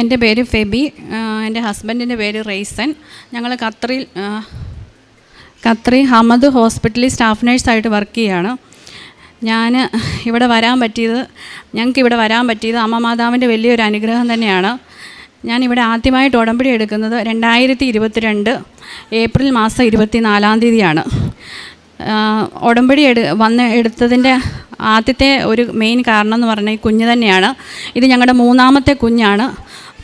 എന്റെ പേര് ഫെബി എന്റെ ഹസ്ബൻഡിന്റെ പേര് റെയ്സൻ ഞങ്ങൾ ഖത്തറിൽ ഖത്തറി ഹമദ് ഹോസ്പിറ്റലിൽ സ്റ്റാഫ് നേഴ്സായിട്ട് വർക്ക് ചെയ്യുകയാണ് ഞാൻ ഇവിടെ വരാൻ പറ്റിയത് ഞങ്ങൾക്ക് ഇവിടെ വരാൻ പറ്റിയത് അമ്മ മാതാവിന്റെ വലിയൊരു അനുഗ്രഹം തന്നെയാണ്. ഞാൻ ഇവിടെ ആദ്യമായിട്ട് ഉടമ്പടി എടുക്കുന്നത് രണ്ടായിരത്തി ഇരുപത്തിരണ്ട് ഏപ്രിൽ മാസം ഇരുപത്തി നാലാം തീയതിയാണ് ഉടമ്പടി എടു വന്ന് എടുത്തതിന്റെ ആദ്യത്തെ ഒരു മെയിൻ കാരണം എന്ന് പറഞ്ഞാൽ കുഞ്ഞ് തന്നെയാണ്. ഇത് ഞങ്ങളുടെ മൂന്നാമത്തെ കുഞ്ഞാണ്.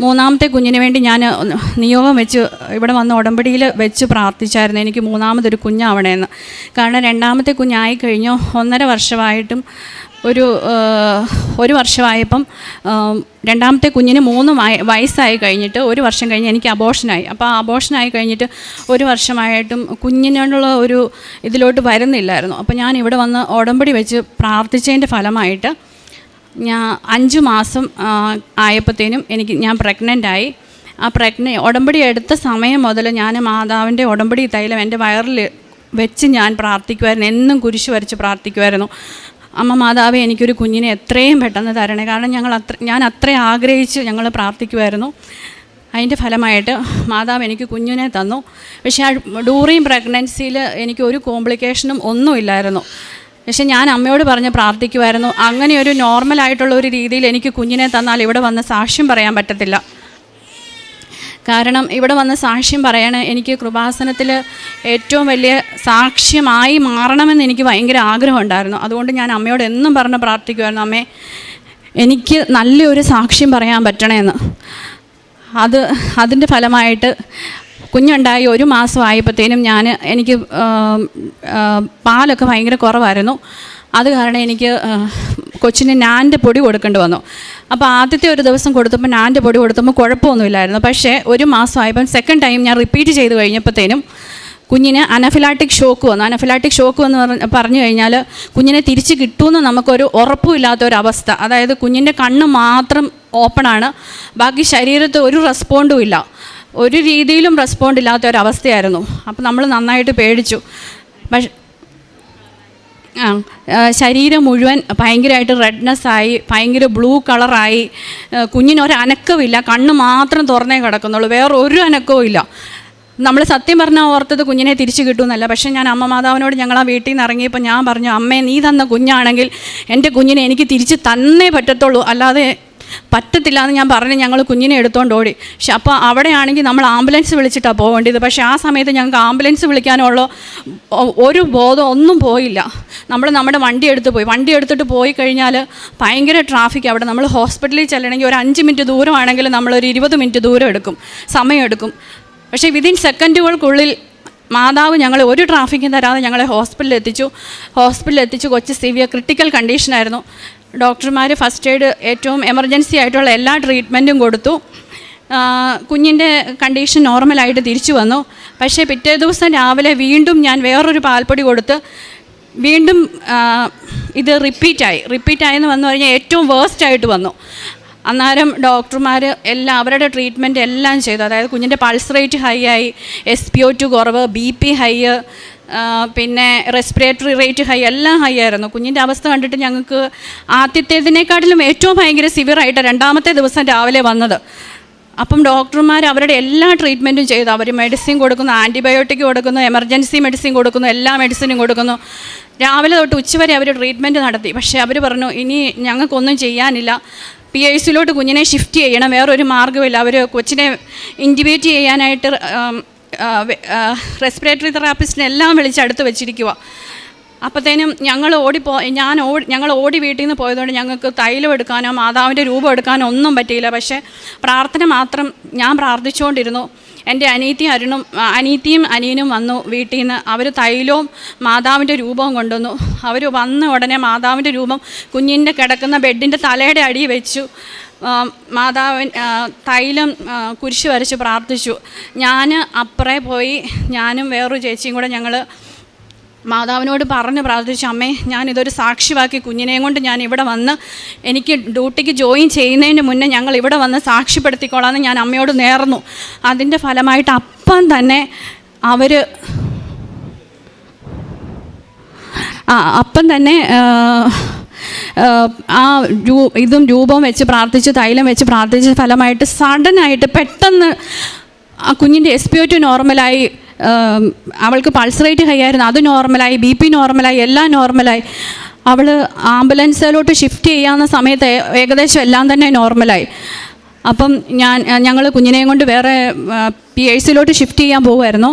മൂന്നാമത്തെ കുഞ്ഞിന് വേണ്ടി ഞാൻ നിയോഗം വെച്ച് ഇവിടെ വന്ന് ഉടമ്പടിയിൽ വെച്ച് പ്രാർത്ഥിച്ചായിരുന്നു. എനിക്ക് മൂന്നാമതൊരു കുഞ്ഞാവണേന്ന്. കാരണം രണ്ടാമത്തെ കുഞ്ഞായി കഴിഞ്ഞു. ഒന്നര വർഷമായിട്ടും ഒരു ഒരു വർഷമായപ്പം രണ്ടാമത്തെ കുഞ്ഞിന് മൂന്ന് വയ- വയസ്സായി കഴിഞ്ഞിട്ട് ഒരു വർഷം കഴിഞ്ഞ് എനിക്ക് അബോഷനായി അപ്പോൾ അബോഷനായി കഴിഞ്ഞിട്ട് ഒരു വർഷമായിട്ടും കുഞ്ഞിനോടുള്ള ഒരു ഇതിലോട്ട് വരുന്നില്ലായിരുന്നു. അപ്പോൾ ഞാൻ ഇവിടെ വന്ന് ഉടമ്പടി വെച്ച് പ്രാർത്ഥിച്ചതിന്റെ ഫലമായിട്ട് ഞാൻ അഞ്ച് മാസം ആയപ്പോഴത്തേനും എനിക്ക് ഞാൻ പ്രഗ്നന്റായി ആ പ്രഗ്ന ഉടമ്പടി എടുത്ത സമയം മുതൽ ഞാൻ മാതാവിന്റെ ഉടമ്പടി തൈലം എന്റെ വയറിൽ വെച്ച് ഞാൻ പ്രാർത്ഥിക്കുമായിരുന്നു എന്നും കുരിശ് വരച്ച് പ്രാർത്ഥിക്കുമായിരുന്നു അമ്മ മാതാവ് എനിക്കൊരു കുഞ്ഞിനെ എത്രയും പെട്ടെന്ന് തരണേ. കാരണം ഞങ്ങൾ അത്ര ഞാൻ അത്രയും ആഗ്രഹിച്ച് ഞങ്ങൾ പ്രാർത്ഥിക്കുമായിരുന്നു അതിന്റെ ഫലമായിട്ട് മാതാവ് എനിക്ക് കുഞ്ഞിനെ തന്നു. പക്ഷേ ആ ഡൂറിങ് പ്രഗ്നൻസിയിൽ എനിക്ക് ഒരു കോംപ്ലിക്കേഷനും ഒന്നുമില്ലായിരുന്നു. പക്ഷെ ഞാൻ അമ്മയോട് പറഞ്ഞ് പ്രാർത്ഥിക്കുമായിരുന്നു അങ്ങനെ ഒരു നോർമൽ ആയിട്ടുള്ള ഒരു രീതിയിൽ എനിക്ക് കുഞ്ഞിനെ തന്നാൽ ഇവിടെ വന്ന് സാക്ഷ്യം പറയാൻ പറ്റത്തില്ല. കാരണം ഇവിടെ വന്ന് സാക്ഷ്യം പറയണ എനിക്ക് കൃപാസനത്തിൽ ഏറ്റവും വലിയ സാക്ഷ്യമായി മാറണമെന്ന് എനിക്ക് ഭയങ്കര ആഗ്രഹമുണ്ടായിരുന്നു അതുകൊണ്ട് ഞാൻ അമ്മയോട് എന്നും പറഞ്ഞ് പ്രാർത്ഥിക്കുമായിരുന്നു അമ്മേ എനിക്ക് നല്ലൊരു സാക്ഷ്യം പറയാൻ പറ്റണമെന്ന് അത് അതിന്റെ ഫലമായിട്ട് കുഞ്ഞുണ്ടായി ഒരു മാസം ആയപ്പോഴത്തേനും ഞാൻ എനിക്ക് പാലൊക്കെ ഭയങ്കര കുറവായിരുന്നു. അത് കാരണം എനിക്ക് കൊച്ചിന് നാന്റെ പൊടി കൊടുക്കേണ്ടി വന്നു. അപ്പോൾ ആദ്യത്തെ ഒരു ദിവസം കൊടുത്തപ്പോൾ നാന്റെ പൊടി കൊടുത്തപ്പോൾ കുഴപ്പമൊന്നുമില്ലായിരുന്നു. പക്ഷേ ഒരു മാസം ആയപ്പം സെക്കൻഡ് ടൈം ഞാൻ റിപ്പീറ്റ് ചെയ്ത് കഴിഞ്ഞപ്പോഴത്തേനും കുഞ്ഞിന് അനഫിലാറ്റിക് ഷോക്ക് വന്നു. അനഫിലാറ്റിക് ഷോക്ക് എന്ന് പറഞ്ഞ് പറഞ്ഞു കഴിഞ്ഞാൽ കുഞ്ഞിനെ തിരിച്ച് കിട്ടുമെന്ന് നമുക്കൊരു അവസ്ഥ അതായത് കുഞ്ഞിന്റെ കണ്ണ് മാത്രം ഓപ്പണാണ് ബാക്കി ശരീരത്ത് ഒരു റെസ്പോണ്ടും ഇല്ല. ഒരു രീതിയിലും റെസ്പോണ്ട് ഇല്ലാത്ത ഒരവസ്ഥയായിരുന്നു. അപ്പം നമ്മൾ നന്നായിട്ട് പേടിച്ചു. ആ ശരീരം മുഴുവൻ ഭയങ്കരമായിട്ട് റെഡ്നെസ് ആയി ഭയങ്കര ബ്ലൂ കളറായി കുഞ്ഞിന് കുഞ്ഞിനൊരു അനക്കമില്ല കണ്ണ് മാത്രം തുറന്നേ കിടക്കുന്നുള്ളൂ. വേറെ ഒരു അനക്കവും ഇല്ല. നമ്മൾ സത്യം പറഞ്ഞാൽ ഓർത്തത് കുഞ്ഞിനെ തിരിച്ചു കിട്ടുമെന്നല്ല. പക്ഷേ ഞാൻ അമ്മ മാതാവിനോട് ഞങ്ങൾ ആ വീട്ടിൽ നിന്ന് ഇറങ്ങിയപ്പോൾ ഞാൻ പറഞ്ഞു അമ്മേ നീ തന്ന കുഞ്ഞാണെങ്കിൽ എന്റെ കുഞ്ഞിനെ എനിക്ക് തിരിച്ച് തന്നേ പറ്റത്തുള്ളൂ. അല്ലാതെ പറ്റത്തില്ല എന്ന് ഞാൻ പറഞ്ഞ് ഞങ്ങൾ കുഞ്ഞിനെ എടുത്തുകൊണ്ട് ഓടി. പക്ഷെ അപ്പോൾ അവിടെയാണെങ്കിൽ നമ്മൾ ആംബുലൻസ് വിളിച്ചിട്ടാണ് പോകേണ്ടത് പക്ഷേ ആ സമയത്ത് ഞങ്ങൾക്ക് ആംബുലൻസ് വിളിക്കാനുള്ള ഒരു ബോധം ഒന്നും പോയില്ല. നമ്മൾ നമ്മുടെ വണ്ടി എടുത്ത് പോയി. വണ്ടി എടുത്തിട്ട് പോയി കഴിഞ്ഞാൽ ഭയങ്കര ട്രാഫിക് അവിടെ. നമ്മൾ ഹോസ്പിറ്റലിൽ ചെല്ലണമെങ്കിൽ ഒരു അഞ്ച് മിനിറ്റ് ദൂരമാണെങ്കിൽ നമ്മളൊരു ഇരുപത് മിനിറ്റ് ദൂരം എടുക്കും. സമയം എടുക്കും. പക്ഷേ വിതിൻ സെക്കൻഡുകൾക്കുള്ളിൽ മാതാവ് ഞങ്ങളെ ഒരു ട്രാഫിക്കും തരാതെ ഞങ്ങളെ ഹോസ്പിറ്റലിൽ എത്തിച്ചു. ഹോസ്പിറ്റലിൽ എത്തിച്ചു കൊച്ചു സിവിയർ ക്രിട്ടിക്കൽ കണ്ടീഷനായിരുന്നു ഡോക്ടർമാർ ഫസ്റ്റ് എയ്ഡ് ഏറ്റവും എമർജൻസി ആയിട്ടുള്ള എല്ലാ ട്രീറ്റ്മെന്റും കൊടുത്തു. കുഞ്ഞിന്റെ കണ്ടീഷൻ നോർമലായിട്ട് തിരിച്ചു വന്നു. പക്ഷേ പിറ്റേ ദിവസം രാവിലെ വീണ്ടും ഞാൻ വേറൊരു പാൽപ്പൊടി കൊടുത്ത് വീണ്ടും ഇത് റിപ്പീറ്റായി. റിപ്പീറ്റായെന്ന് വന്നു കഴിഞ്ഞാൽ ഏറ്റവും വേസ്റ്റ് ആയിട്ട് വന്നു. അന്നേരം ഡോക്ടർമാർ എല്ലാം അവരുടെ ട്രീറ്റ്മെന്റ് എല്ലാം ചെയ്തു. അതായത് കുഞ്ഞിന്റെ പൾസ് റേറ്റ് ഹൈ ആയി എസ് പി ഒ ടു കുറവ് ബി പി ഹൈ പിന്നെ റെസ്പിറേറ്ററി റേറ്റ് ഹൈ എല്ലാം ഹൈ ആയിരുന്നു. കുഞ്ഞിന്റെ അവസ്ഥ കണ്ടിട്ട് ഞങ്ങൾക്ക് ആദ്യത്തേതിനേക്കാട്ടിലും ഏറ്റവും ഭയങ്കര സിവിയറായിട്ട് രണ്ടാമത്തെ ദിവസം രാവിലെ വന്നത്. അപ്പം ഡോക്ടർമാർ അവരുടെ എല്ലാ ട്രീറ്റ്മെന്റും ചെയ്തു. അവർ മെഡിസിൻ കൊടുക്കുന്നു ആന്റിബയോട്ടിക് കൊടുക്കുന്നു എമർജൻസി മെഡിസിൻ കൊടുക്കുന്നു എല്ലാ മെഡിസിനും കൊടുക്കുന്നു. രാവിലെ തൊട്ട് ഉച്ചവരെ അവർ ട്രീറ്റ്മെന്റ് നടത്തി. പക്ഷേ അവർ പറഞ്ഞു ഇനി ഞങ്ങൾക്കൊന്നും ചെയ്യാനില്ല. പി ഐ സിയിലോട്ട് കുഞ്ഞിനെ ഷിഫ്റ്റ് ചെയ്യണം. വേറൊരു മാർഗമില്ല അവർ കൊച്ചിനെ ഇന്റിബേറ്റ് ചെയ്യാനായിട്ട് റെസ്പിറേറ്ററി തെറാപ്പിസ്റ്റിനെ എല്ലാം വിളിച്ച് അടുത്ത് വെച്ചിരിക്കുക അപ്പോഴത്തേനും ഞങ്ങൾ ഓടിപ്പോ ഞാൻ ഓടി ഞങ്ങൾ ഓടി വീട്ടിൽ നിന്ന് പോയതുകൊണ്ട് ഞങ്ങൾക്ക് തൈലം എടുക്കാനോ മാതാവിന്റെ രൂപം എടുക്കാനോ ഒന്നും പറ്റിയില്ല. പക്ഷേ പ്രാർത്ഥന മാത്രം ഞാൻ പ്രാർത്ഥിച്ചുകൊണ്ടിരുന്നു എന്റെ അനീത്തി അരുണും അനീത്തിയും അനിയനും വന്നു വീട്ടിൽ നിന്ന് അവർ തൈലവും മാതാവിന്റെ രൂപവും കൊണ്ടുവന്നു. അവർ വന്ന ഉടനെ മാതാവിന്റെ രൂപം കുഞ്ഞിന്റെ കിടക്കുന്ന ബെഡിന്റെ തലയുടെ അടി വെച്ചു. മാതാവിൻ തൈലം കുരിശ് വരച്ച് പ്രാർത്ഥിച്ചു. ഞാൻ അപ്പുറേ പോയി ഞാനും വേറൊരു ചേച്ചിയും കൂടെ ഞങ്ങൾ മാതാവിനോട് പറഞ്ഞ് പ്രാർത്ഥിച്ചു അമ്മേ ഞാനിതൊരു സാക്ഷിവാക്കി കുഞ്ഞിനെയും കൊണ്ട് ഞാൻ ഇവിടെ വന്ന് എനിക്ക് ഡ്യൂട്ടിക്ക് ജോയിൻ ചെയ്യുന്നതിന് മുന്നേ ഞങ്ങൾ ഇവിടെ വന്ന് സാക്ഷ്യപ്പെടുത്തിക്കോളാമെന്ന് ഞാൻ അമ്മയോട് നേർന്നു. അതിന്റെ ഫലമായിട്ട് അപ്പം തന്നെ അവർ ആ അപ്പം തന്നെ ആ, ഇതും രൂപം വെച്ച് പ്രാർത്ഥിച്ച് തൈലം വെച്ച് പ്രാർത്ഥിച്ച ഫലമായിട്ട് സഡനായിട്ട് പെട്ടെന്ന് ആ കുഞ്ഞിന്റെ എസ് പി ഒ ടു നോർമലായി അവൾക്ക് പൾസ് റേറ്റ് ഹൈ ആയിരുന്നു. അത് നോർമലായി ബി പി നോർമലായി എല്ലാം നോർമലായി അവൾ ആംബുലൻസിലോട്ട് ഷിഫ്റ്റ് ചെയ്യാവുന്ന സമയത്ത് ഏകദേശം എല്ലാം തന്നെ നോർമലായി അപ്പം ഞാൻ ഞങ്ങൾ കുഞ്ഞിനെയും കൊണ്ട് വേറെ പി എ സിയിലോട്ട് ഷിഫ്റ്റ് ചെയ്യാൻ പോകുമായിരുന്നു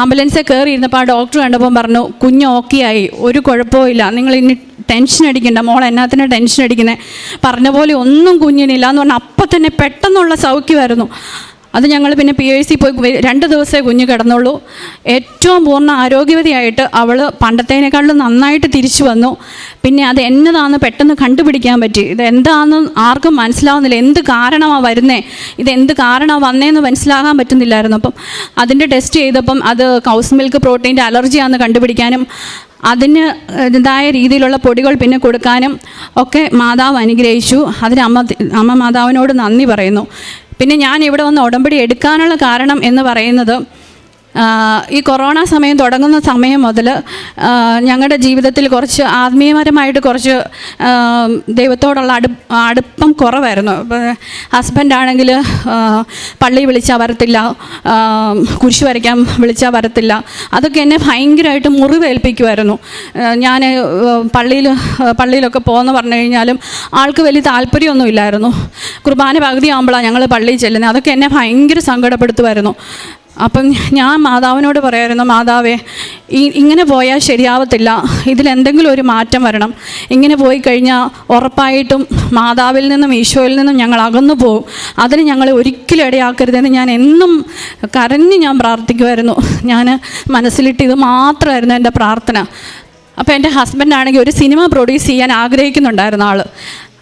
ആംബുലൻസിൽ കയറിയിരുന്നപ്പോൾ ആ ഡോക്ടർ കണ്ടപ്പം പറഞ്ഞു കുഞ്ഞ് ഓക്കെ ആയി ഒരു കുഴപ്പമില്ല നിങ്ങൾ ഇനി ടെൻഷൻ അടിക്കണ്ട. മോൾ എന്നാത്തിന് ടെൻഷൻ അടിക്കുന്നത് പറഞ്ഞ പോലെ ഒന്നും കുഞ്ഞിനില്ല എന്ന് പറഞ്ഞാൽ അപ്പം തന്നെ പെട്ടെന്നുള്ള സൗഖ്യമായിരുന്നു. അത് ഞങ്ങൾ പിന്നെ പി എച്ച് സി പോയി രണ്ട് ദിവസമേ കുഞ്ഞ് കിടന്നുള്ളൂ. ഏറ്റവും പൂർണ ആരോഗ്യവതിയായിട്ട് അവൾ പണ്ടത്തേനേക്കാളും നന്നായിട്ട് തിരിച്ചു വന്നു. പിന്നെ അത് എന്നതാണെന്ന് പെട്ടെന്ന് കണ്ടുപിടിക്കാൻ പറ്റി. ഇത് എന്താണെന്ന് ആർക്കും മനസ്സിലാവുന്നില്ല. എന്ത് കാരണമാണ് വരുന്നേ? ഇത് എന്ത് കാരണമാണ് വന്നേന്ന് മനസ്സിലാകാൻ പറ്റുന്നില്ലായിരുന്നു. അപ്പം അതിന്റെ ടെസ്റ്റ് ചെയ്തപ്പം അത് കൗസ് മിൽക്ക് പ്രോട്ടീന്റെ അലർജിയാണെന്ന് കണ്ടുപിടിക്കാനും അതിന് ഇതായ രീതിയിലുള്ള പൊടികൾ പിന്നെ കൊടുക്കാനും ഒക്കെ മാതാവ് അനുഗ്രഹിച്ചു. അതിന് അമ്മ അമ്മ മാതാവിനോട് നന്ദി പറയുന്നു. പിന്നെ ഞാൻ ഇവിടെ വന്ന് ഉടമ്പടി എടുക്കാനുള്ള കാരണം എന്ന് പറയുന്നത് ഈ കൊറോണ സമയം തുടങ്ങുന്ന സമയം മുതൽ ഞങ്ങളുടെ ജീവിതത്തിൽ കുറച്ച് ആത്മീയപരമായിട്ട് കുറച്ച് ദൈവത്തോടുള്ള അടു അടുപ്പം കുറവായിരുന്നു. ഹസ്ബൻഡാണെങ്കിൽ പള്ളി വിളിച്ചാൽ വരത്തില്ല കുരിശ് വരയ്ക്കാൻ വിളിച്ചാൽ വരത്തില്ല. അതൊക്കെ എന്നെ ഭയങ്കരമായിട്ട് മുറിവേൽപ്പിക്കുമായിരുന്നു ഞാൻ പള്ളിയിൽ പള്ളിയിലൊക്കെ പോകുമെന്ന് പറഞ്ഞു കഴിഞ്ഞാലും ആൾക്ക് വലിയ താല്പര്യമൊന്നും ഇല്ലായിരുന്നു. കുർബാന പകുതി ആകുമ്പോഴാണ് ഞങ്ങൾ പള്ളിയിൽ ചെല്ലുന്നത് അതൊക്കെ എന്നെ ഭയങ്കര സങ്കടപ്പെടുത്തുമായിരുന്നു അപ്പം ഞാൻ മാതാവിനോട് പറയായിരുന്നു മാതാവേ ഇങ്ങനെ പോയാൽ ശരിയാവത്തില്ല. ഇതിലെന്തെങ്കിലും ഒരു മാറ്റം വരണം. ഇങ്ങനെ പോയി കഴിഞ്ഞാൽ ഉറപ്പായിട്ടും മാതാവിൽ നിന്നും ഈശോയിൽ നിന്നും ഞങ്ങൾ അകന്നു പോകും. അതിന് ഞങ്ങളെ ഒരിക്കലും ഇടയാക്കരുതെന്ന് ഞാൻ എന്നും കരഞ്ഞ് ഞാൻ പ്രാർത്ഥിക്കുമായിരുന്നു. ഞാൻ മനസ്സിലിട്ട് ഇത് മാത്രമായിരുന്നു എന്റെ പ്രാർത്ഥന. അപ്പോൾ എന്റെ ഹസ്ബൻഡാണെങ്കിൽ ഒരു സിനിമ പ്രൊഡ്യൂസ് ചെയ്യാൻ ആഗ്രഹിക്കുന്നുണ്ടായിരുന്നു ആൾ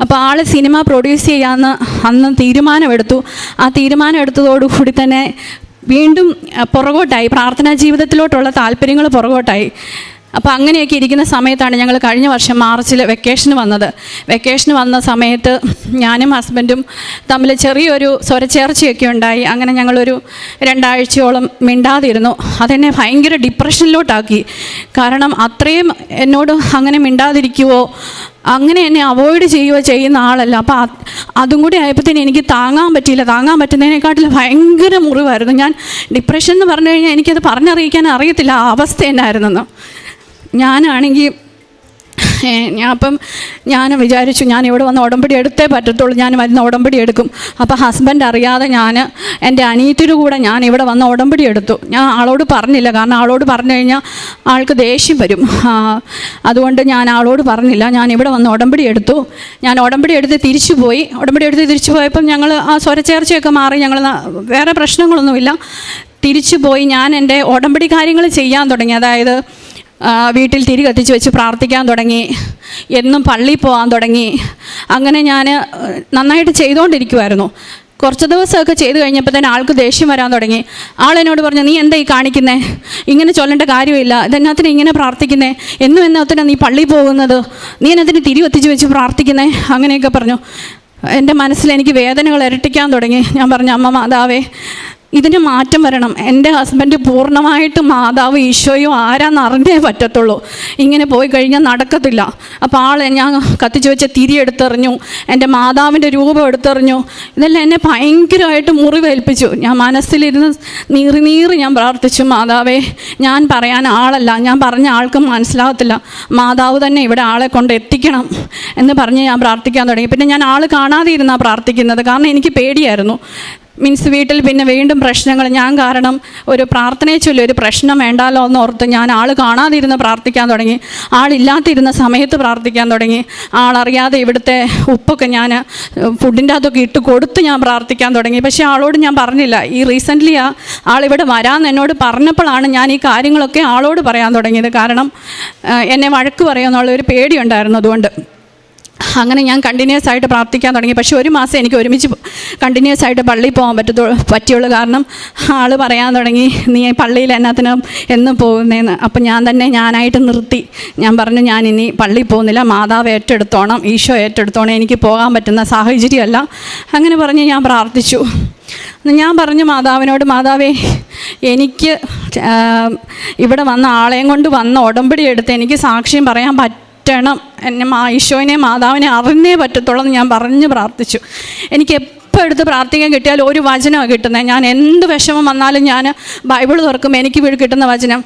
അപ്പോൾ ആൾ സിനിമ പ്രൊഡ്യൂസ് ചെയ്യാമെന്ന് അന്ന് തീരുമാനമെടുത്തു. ആ തീരുമാനം എടുത്തതോടുകൂടി തന്നെ വീണ്ടും പുറകോട്ടായി. പ്രാർത്ഥനാ ജീവിതത്തിലോട്ടുള്ള താല്പര്യങ്ങൾ പുറകോട്ടായി. അപ്പോൾ അങ്ങനെയൊക്കെ ഇരിക്കുന്ന സമയത്താണ് ഞങ്ങൾ കഴിഞ്ഞ വർഷം മാർച്ചിൽ വെക്കേഷന് വന്നത്. വെക്കേഷന് വന്ന സമയത്ത് ഞാനും ഹസ്ബൻഡും തമ്മിൽ ചെറിയൊരു സ്വരച്ചേർച്ചയൊക്കെ ഉണ്ടായി. അങ്ങനെ ഞങ്ങളൊരു രണ്ടാഴ്ചയോളം മിണ്ടാതിരുന്നു. അതെന്നെ ഭയങ്കര ഡിപ്രഷനിലോട്ടാക്കി കാരണം അത്രയും എന്നോട് അങ്ങനെ മിണ്ടാതിരിക്കുവോ? അങ്ങനെ എന്നെ അവോയ്ഡ് ചെയ്യുകയോ ചെയ്യുന്ന ആളല്ല. അപ്പം അത് കൂടി ആയപ്പോഴത്തേന് എനിക്ക് താങ്ങാൻ പറ്റിയില്ല. താങ്ങാൻ പറ്റുന്നതിനെക്കാട്ടിൽ ഭയങ്കര മുറിവായിരുന്നു. ഞാൻ ഡിപ്രഷൻ എന്ന് പറഞ്ഞു കഴിഞ്ഞാൽ എനിക്കത് പറഞ്ഞറിയിക്കാൻ അറിയത്തില്ല. ആ അവസ്ഥ എന്നായിരുന്നെന്ന്. ഞാനാണെങ്കിൽ ഞാൻ അപ്പം ഞാൻ വിചാരിച്ചു ഞാൻ ഇവിടെ വന്ന് ഉടമ്പടി എടുത്തേ പറ്റത്തുള്ളൂ. ഞാൻ വരുന്ന ഉടമ്പടി എടുക്കും. അപ്പോൾ ഹസ്ബൻഡ് അറിയാതെ ഞാൻ എന്റെ അനിയത്തിയുടെ കൂടെ ഞാൻ ഇവിടെ വന്ന് ഉടമ്പടി എടുത്തു. ഞാൻ ആളോട് പറഞ്ഞില്ല. കാരണം ആളോട് പറഞ്ഞു കഴിഞ്ഞാൽ ആൾക്ക് ദേഷ്യം വരും. അതുകൊണ്ട് ഞാൻ ആളോട് പറഞ്ഞില്ല. ഞാൻ ഇവിടെ വന്ന് ഉടമ്പടി എടുത്തു. ഞാൻ ഉടമ്പടി എടുത്ത് തിരിച്ചു പോയി. ഉടമ്പടി എടുത്ത് തിരിച്ചു പോയപ്പം ഞങ്ങൾ ആ സ്വരച്ചേർച്ചയൊക്കെ മാറി. ഞങ്ങൾ വേറെ പ്രശ്നങ്ങളൊന്നുമില്ല. തിരിച്ചു പോയി ഞാൻ എന്റെ ഉടമ്പടി കാര്യങ്ങൾ ചെയ്യാൻ തുടങ്ങി. അതായത് വീട്ടിൽ തിരി കത്തിച്ച് വെച്ച് പ്രാർത്ഥിക്കാൻ തുടങ്ങി. എന്നും പള്ളിയിൽ പോകാൻ തുടങ്ങി. അങ്ങനെ ഞാൻ നന്നായിട്ട് ചെയ്തുകൊണ്ടിരിക്കുമായിരുന്നു കുറച്ച് ദിവസമൊക്കെ ചെയ്തു കഴിഞ്ഞപ്പോൾ തന്നെ ആൾക്ക് ദേഷ്യം വരാൻ തുടങ്ങി. ആളെന്നോട് പറഞ്ഞു നീ എന്താ ഈ കാണിക്കുന്നേ? ഇങ്ങനെ ചൊല്ലേണ്ട കാര്യമില്ല. ഇതെന്നാത്തിന് ഇങ്ങനെ പ്രാർത്ഥിക്കുന്നേ? എന്നും എന്നാത്തിനാ നീ പള്ളി പോകുന്നത്? നീ എന്നതിന് തിരി കത്തിച്ച് വെച്ച് പ്രാർത്ഥിക്കുന്നേ? അങ്ങനെയൊക്കെ പറഞ്ഞു. എന്റെ മനസ്സിൽ എനിക്ക് വേദനകൾ ഇരട്ടിക്കാൻ തുടങ്ങി. ഞാൻ പറഞ്ഞു അമ്മ മാതാവേ ഇതിന് മാറ്റം വരണം. എന്റെ ഹസ്ബൻഡ് പൂർണമായിട്ട് മാതാവ് ഈശോയും ആരാന്ന് അറിഞ്ഞേ പറ്റത്തുള്ളൂ. ഇങ്ങനെ പോയി കഴിഞ്ഞാൽ നടക്കത്തില്ല. അപ്പോൾ ആളെ ഞാൻ കത്തിച്ചു വെച്ച തിരി എടുത്തെറിഞ്ഞു. എന്റെ മാതാവിന്റെ രൂപം എടുത്തെറിഞ്ഞു. ഇതെല്ലാം എന്നെ ഭയങ്കരമായിട്ട് മുറിവേൽപ്പിച്ചു. ഞാൻ മനസ്സിലിരുന്ന് നീറി നീറി ഞാൻ പ്രാർത്ഥിച്ചു മാതാവേ ഞാൻ പറയാൻ ആളല്ല. ഞാൻ പറഞ്ഞ ആൾക്കും മനസ്സിലാകത്തില്ല. മാതാവ് തന്നെ ഇവിടെ ആളെ കൊണ്ട് എത്തിക്കണം. എന്ന് പറഞ്ഞ് ഞാൻ പ്രാർത്ഥിക്കാൻ തുടങ്ങി. പിന്നെ ഞാൻ ആൾ കാണാതെ ഇരുന്നാണ് പ്രാർത്ഥിക്കുന്നത്. കാരണം എനിക്ക് പേടിയായിരുന്നു. മീൻസ് വീട്ടിൽ പിന്നെ വീണ്ടും പ്രശ്നങ്ങൾ. ഞാൻ കാരണം ഒരു പ്രാർത്ഥനയെ ചൊല്ലി ഒരു പ്രശ്നം വേണ്ടാലോ എന്ന് ഓർത്ത് ഞാൻ ആൾ കാണാതിരുന്ന് പ്രാർത്ഥിക്കാൻ തുടങ്ങി. ആളില്ലാതിരുന്ന സമയത്ത് പ്രാർത്ഥിക്കാൻ തുടങ്ങി. ആളറിയാതെ ഇവിടുത്തെ ഉപ്പൊക്കെ ഞാൻ ഫുഡിന്റെ അകത്തൊക്കെ ഇട്ട് കൊടുത്ത് ഞാൻ പ്രാർത്ഥിക്കാൻ തുടങ്ങി. പക്ഷേ ആളോട് ഞാൻ പറഞ്ഞില്ല. ഈ റീസെന്റ്ലി ആ ആളിവിടെ വരാമെന്ന് എന്നോട് പറഞ്ഞപ്പോഴാണ് ഞാൻ ഈ കാര്യങ്ങളൊക്കെ ആളോട് പറയാൻ തുടങ്ങിയത്. കാരണം എന്നെ വഴക്ക് പറയുമെന്നുള്ള ഒരു പേടിയുണ്ടായിരുന്നു അതുകൊണ്ട്. അങ്ങനെ ഞാൻ കണ്ടിന്യൂസ് ആയിട്ട് പ്രാർത്ഥിക്കാൻ തുടങ്ങി. പക്ഷേ ഒരു മാസം എനിക്ക് ഒരുമിച്ച് കണ്ടിന്യൂസ് ആയിട്ട് പള്ളിയിൽ പോകാൻ പറ്റത്തു പറ്റിയുള്ളൂ. കാരണം ആൾ പറയാൻ തുടങ്ങി നീ പള്ളിയിൽ എന്നാത്തിനും എന്നും പോകുന്നതെന്ന് അപ്പം ഞാൻ തന്നെ ഞാനായിട്ട് നിർത്തി. ഞാൻ പറഞ്ഞു ഞാൻ ഇനി പള്ളിയിൽ പോകുന്നില്ല. മാതാവ് ഏറ്റെടുത്തോണം ഈശോ ഏറ്റെടുത്തോണം. എനിക്ക് പോകാൻ പറ്റുന്ന സാഹചര്യമല്ല അങ്ങനെ പറഞ്ഞ് ഞാൻ പ്രാർത്ഥിച്ചു. ഞാൻ പറഞ്ഞു മാതാവിനോട് മാതാവേ എനിക്ക് ഇവിടെ വന്ന ആളെയും കൊണ്ട് വന്ന ഉടമ്പടി എടുത്ത് എനിക്ക് സാക്ഷ്യം പറയാൻ പറ്റ മാറ്റണം എന്നെ മാ ഈശോനെ മാതാവിനെ അറിഞ്ഞേ പറ്റത്തുള്ളൂ ഞാൻ പറഞ്ഞ് പ്രാർത്ഥിച്ചു. എനിക്ക് എപ്പോൾ എടുത്ത് പ്രാർത്ഥിക്കാൻ കിട്ടിയാൽ ഒരു വചനമാണ് കിട്ടുന്നത്. ഞാൻ എന്ത് വിഷമം വന്നാലും ഞാൻ ബൈബിൾ തുറക്കും എനിക്ക് കിട്ടുന്ന വചനം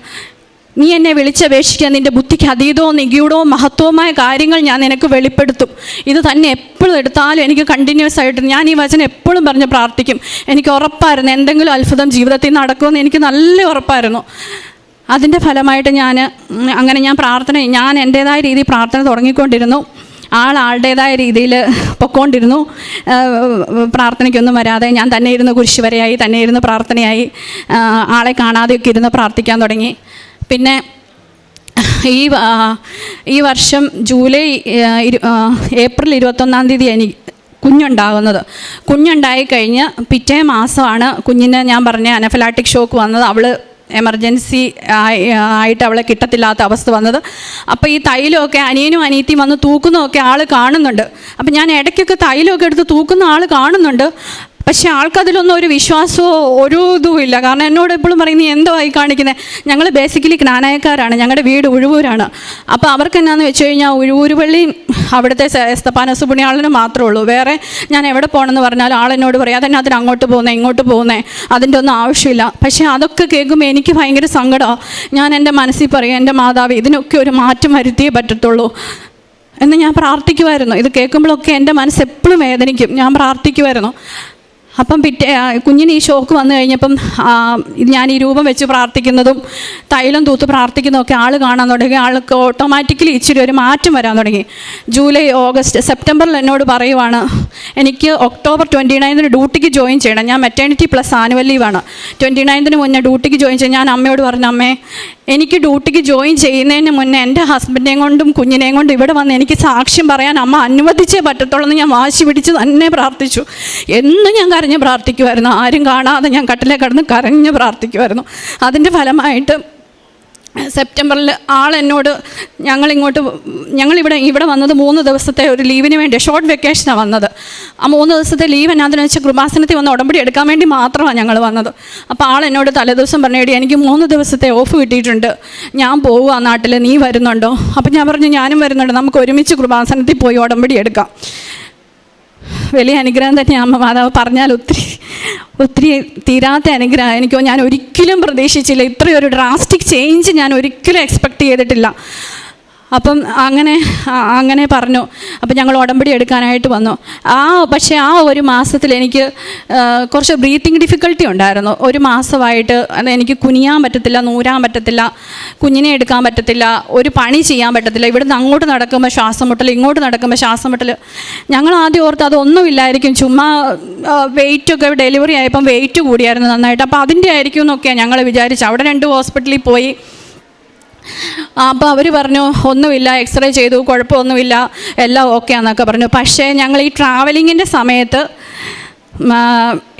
നീ എന്നെ വിളിച്ചപേക്ഷിക്കാൻ നിന്റെ ബുദ്ധിക്ക് അതീതവും നിഗൂഢവും മഹത്വവുമായ കാര്യങ്ങൾ ഞാൻ നിനക്ക് വെളിപ്പെടുത്തും. ഇത് തന്നെ എപ്പോഴും എടുത്താലും എനിക്ക് കണ്ടിന്യൂസ് ആയിട്ട് ഞാൻ ഈ വചനം എപ്പോഴും പറഞ്ഞ് പ്രാർത്ഥിക്കും. എനിക്ക് ഉറപ്പായിരുന്നു എന്തെങ്കിലും അത്ഭുതം ജീവിതത്തിൽ നടക്കുമെന്ന് എനിക്ക് നല്ല ഉറപ്പായിരുന്നു. അതിന്റെ ഫലമായിട്ട് ഞാൻ അങ്ങനെ ഞാൻ പ്രാർത്ഥന ഞാൻ എന്റേതായ രീതിയിൽ പ്രാർത്ഥന തുടങ്ങിക്കൊണ്ടിരുന്നു. ആൾ ആളുടേതായ രീതിയിൽ പൊക്കോണ്ടിരുന്നു. പ്രാർത്ഥനയ്ക്കൊന്നും വരാതെ ഞാൻ തന്നെ ഇരുന്ന് കുരിശുവരെയായി തന്നെ ഇരുന്ന് പ്രാർത്ഥനയായി ആളെ കാണാതെയൊക്കെ ഇരുന്ന് പ്രാർത്ഥിക്കാൻ തുടങ്ങി. പിന്നെ ഈ ഈ വർഷം ജൂലൈ ഇരു- ഏപ്രിൽ ഇരുപത്തൊന്നാം തീയതി എനിക്ക് കുഞ്ഞുണ്ടാകുന്നത് കുഞ്ഞുണ്ടായി കഴിഞ്ഞ് പിറ്റേ മാസമാണ് കുഞ്ഞിന് ഞാൻ പറഞ്ഞ അനഫലാറ്റിക് ഷോക്ക് വന്നത്. അവൾ എമർജൻസി ആയി- ആയിട്ട് അവളെ കിട്ടത്തില്ലാത്ത അവസ്ഥ വന്നത്. അപ്പോൾ ഈ തൈലമൊക്കെ അനിയനും അനിയത്തിയും വന്ന് തൂക്കുന്നതൊക്കെ ആൾ കാണുന്നുണ്ട്. അപ്പം ഞാൻ ഇടയ്ക്കൊക്കെ തൈലമൊക്കെ എടുത്ത് തൂക്കുന്ന ആൾ കാണുന്നുണ്ട്. പക്ഷെ ആൾക്കതിലൊന്നും ഒരു വിശ്വാസമോ ഒരു ഇതും ഇല്ല. കാരണം എന്നോട് എപ്പോഴും പറയും നീ എന്തോ ആയി കാണിക്കുന്നത് ഞങ്ങൾ ബേസിക്കലി ജ്ഞാനായക്കാരാണ് ഞങ്ങളുടെ വീട് ഉഴുവൂരാണ്. അപ്പോൾ അവർക്ക് എന്നാന്ന് വെച്ച് കഴിഞ്ഞാൽ ഉഴുവൂര് പള്ളിയും അവിടുത്തെ എസ്തപ്പാനസ് പുണ്യാളിന് മാത്രമേ ഉള്ളൂ. വേറെ ഞാൻ എവിടെ പോകണമെന്ന് പറഞ്ഞാൽ ആളെന്നോട് പറയും അതെന്നെ അതിന് അങ്ങോട്ട് പോകുന്നത് ഇങ്ങോട്ട് പോകുന്നത് അതിന്റെ ഒന്നും ആവശ്യമില്ല. പക്ഷേ അതൊക്കെ കേൾക്കുമ്പോൾ എനിക്ക് ഭയങ്കര സങ്കടമാണ് ഞാൻ എന്റെ മനസ്സിൽ പറയും എന്റെ മാതാവ് ഇതിനൊക്കെ ഒരു മാറ്റം വരുത്തിയേ പറ്റത്തുള്ളൂ. എന്ന് ഞാൻ പ്രാർത്ഥിക്കുമായിരുന്നു ഇത് കേൾക്കുമ്പോഴൊക്കെ എന്റെ മനസ്സ് എപ്പോഴും വേദനിക്കും. ഞാൻ പ്രാർത്ഥിക്കുമായിരുന്നു അപ്പം പിറ്റേ കുഞ്ഞിന് ഈ ഷോക്ക് വന്നു കഴിഞ്ഞപ്പം ഞാൻ ഈ രൂപം വെച്ച് പ്രാർത്ഥിക്കുന്നതും തൈലം തൂത്ത് പ്രാർത്ഥിക്കുന്നതൊക്കെ ആൾ കാണാൻ തുടങ്ങി. ആൾക്ക് ഓട്ടോമാറ്റിക്കലി ഇച്ചിരി ഒരു മാറ്റം വരാൻ തുടങ്ങി. ജൂലൈ ഓഗസ്റ്റ് സെപ്റ്റംബറിൽ എന്നോട് പറയുവാണ് എനിക്ക് ഒക്ടോബർ ട്വന്റി നയൻതിന് ഡ്യൂട്ടിക്ക് ജോയിൻ ചെയ്യണം. ഞാൻ മെറ്റേണിറ്റി പ്ലസ് ആനുവൽ ലീവാണ് ട്വന്റി നയൻതിന് മുന്നേ ഡ്യൂട്ടിക്ക് ജോയിൻ ചെയ്യാൻ ഞാൻ അമ്മയോട് പറഞ്ഞു അമ്മേ എനിക്ക് ഡ്യൂട്ടിക്ക് ജോയിൻ ചെയ്യുന്നതിന് മുന്നേ എന്റെ ഹസ്ബൻഡിനെയും കൊണ്ടും കുഞ്ഞിനെയും കൊണ്ടും ഇവിടെ വന്ന് എനിക്ക് സാക്ഷ്യം പറയാൻ അമ്മ അനുവദിച്ചേ പറ്റത്തുള്ളൂ എന്ന് ഞാൻ വാശി പിടിച്ച് തന്നെ പ്രാർത്ഥിച്ചു. എന്നും ഞാൻ കരഞ്ഞ് പ്രാർത്ഥിക്കുമായിരുന്നു ആരും കാണാതെ ഞാൻ കട്ടിലേ കിടന്ന് കരഞ്ഞ് പ്രാർത്ഥിക്കുമായിരുന്നു അതിന്റെ ഫലമായിട്ട് സെപ്റ്റംബറിൽ ആൾ എന്നോട് ഞങ്ങളിങ്ങോട്ട് ഞങ്ങളിവിടെ ഇവിടെ വന്നത് മൂന്ന് ദിവസത്തെ ഒരു ലീവിന് വേണ്ടി ഷോർട്ട് വെക്കേഷനാണ് വന്നത്. ആ മൂന്ന് ദിവസത്തെ ലീവ് എന്നാന്ന് വെച്ചാൽ കൃപാസനത്തിൽ വന്ന് ഉടമ്പടി എടുക്കാൻ വേണ്ടി മാത്രമാണ് ഞങ്ങൾ വന്നത്. അപ്പോൾ ആൾ എന്നോട് തലേദിവസം പറഞ്ഞേടി എനിക്ക് മൂന്ന് ദിവസത്തെ ഓഫ് കിട്ടിയിട്ടുണ്ട്. ഞാൻ പോവുക നാട്ടിൽ നീ വരുന്നുണ്ടോ? അപ്പം ഞാൻ പറഞ്ഞു ഞാനും വരുന്നുണ്ട്. നമുക്ക് ഒരുമിച്ച് കൃപാസനത്തിൽ പോയി ഉടമ്പടി എടുക്കാം. വലിയ അനുഗ്രഹം തന്നെ അമ്മ മാതാവ് പറഞ്ഞാൽ ഒത്തിരി ഒത്തിരി തീരാത്ത അനുഗ്രഹം. എനിക്കോ ഞാൻ ഒരിക്കലും പ്രതീക്ഷിച്ചില്ല. ഇത്രയൊരു ഡ്രാസ്റ്റിക് ചേഞ്ച് ഞാൻ ഒരിക്കലും എക്സ്പെക്റ്റ് ചെയ്തിട്ടില്ല. അപ്പം അങ്ങനെ അങ്ങനെ പറഞ്ഞു. അപ്പം ഞങ്ങൾ ഉടമ്പടി എടുക്കാനായിട്ട് വന്നു. ആ പക്ഷേ ആ ഒരു മാസത്തിൽ എനിക്ക് കുറച്ച് ബ്രീത്തിങ് ഡിഫിക്കൽട്ടി ഉണ്ടായിരുന്നു. ഒരു മാസമായിട്ട് എനിക്ക് കുനിയാൻ പറ്റത്തില്ല നൂരാൻ പറ്റത്തില്ല കുഞ്ഞിനെ എടുക്കാൻ പറ്റത്തില്ല ഒരു പണി ചെയ്യാൻ പറ്റത്തില്ല. ഇവിടുന്ന് അങ്ങോട്ട് നടക്കുമ്പോൾ ശ്വാസം മുട്ടൽ ഇങ്ങോട്ട് നടക്കുമ്പോൾ ശ്വാസം മുട്ടൽ ഞങ്ങൾ ആദ്യം ഓർത്ത് അതൊന്നുമില്ലായിരിക്കും ചുമ്മാ വെയിറ്റൊക്കെ ഡെലിവറി ആയപ്പം വെയിറ്റ് കൂടിയായിരുന്നു നന്നായിട്ട്. അപ്പോൾ അതിന്റെ ആയിരിക്കും എന്നൊക്കെയാണ് ഞങ്ങൾ വിചാരിച്ചു അവിടെ രണ്ട് ഹോസ്പിറ്റലിൽ പോയി. അപ്പോൾ അവർ പറഞ്ഞു ഒന്നുമില്ല എക്സ്റേ ചെയ്തു കുഴപ്പമൊന്നുമില്ല എല്ലാം ഓക്കെ ആണെന്നൊക്കെ പറഞ്ഞു. പക്ഷേ ഞങ്ങൾ ഈ ട്രാവലിങ്ങിന്റെ സമയത്ത്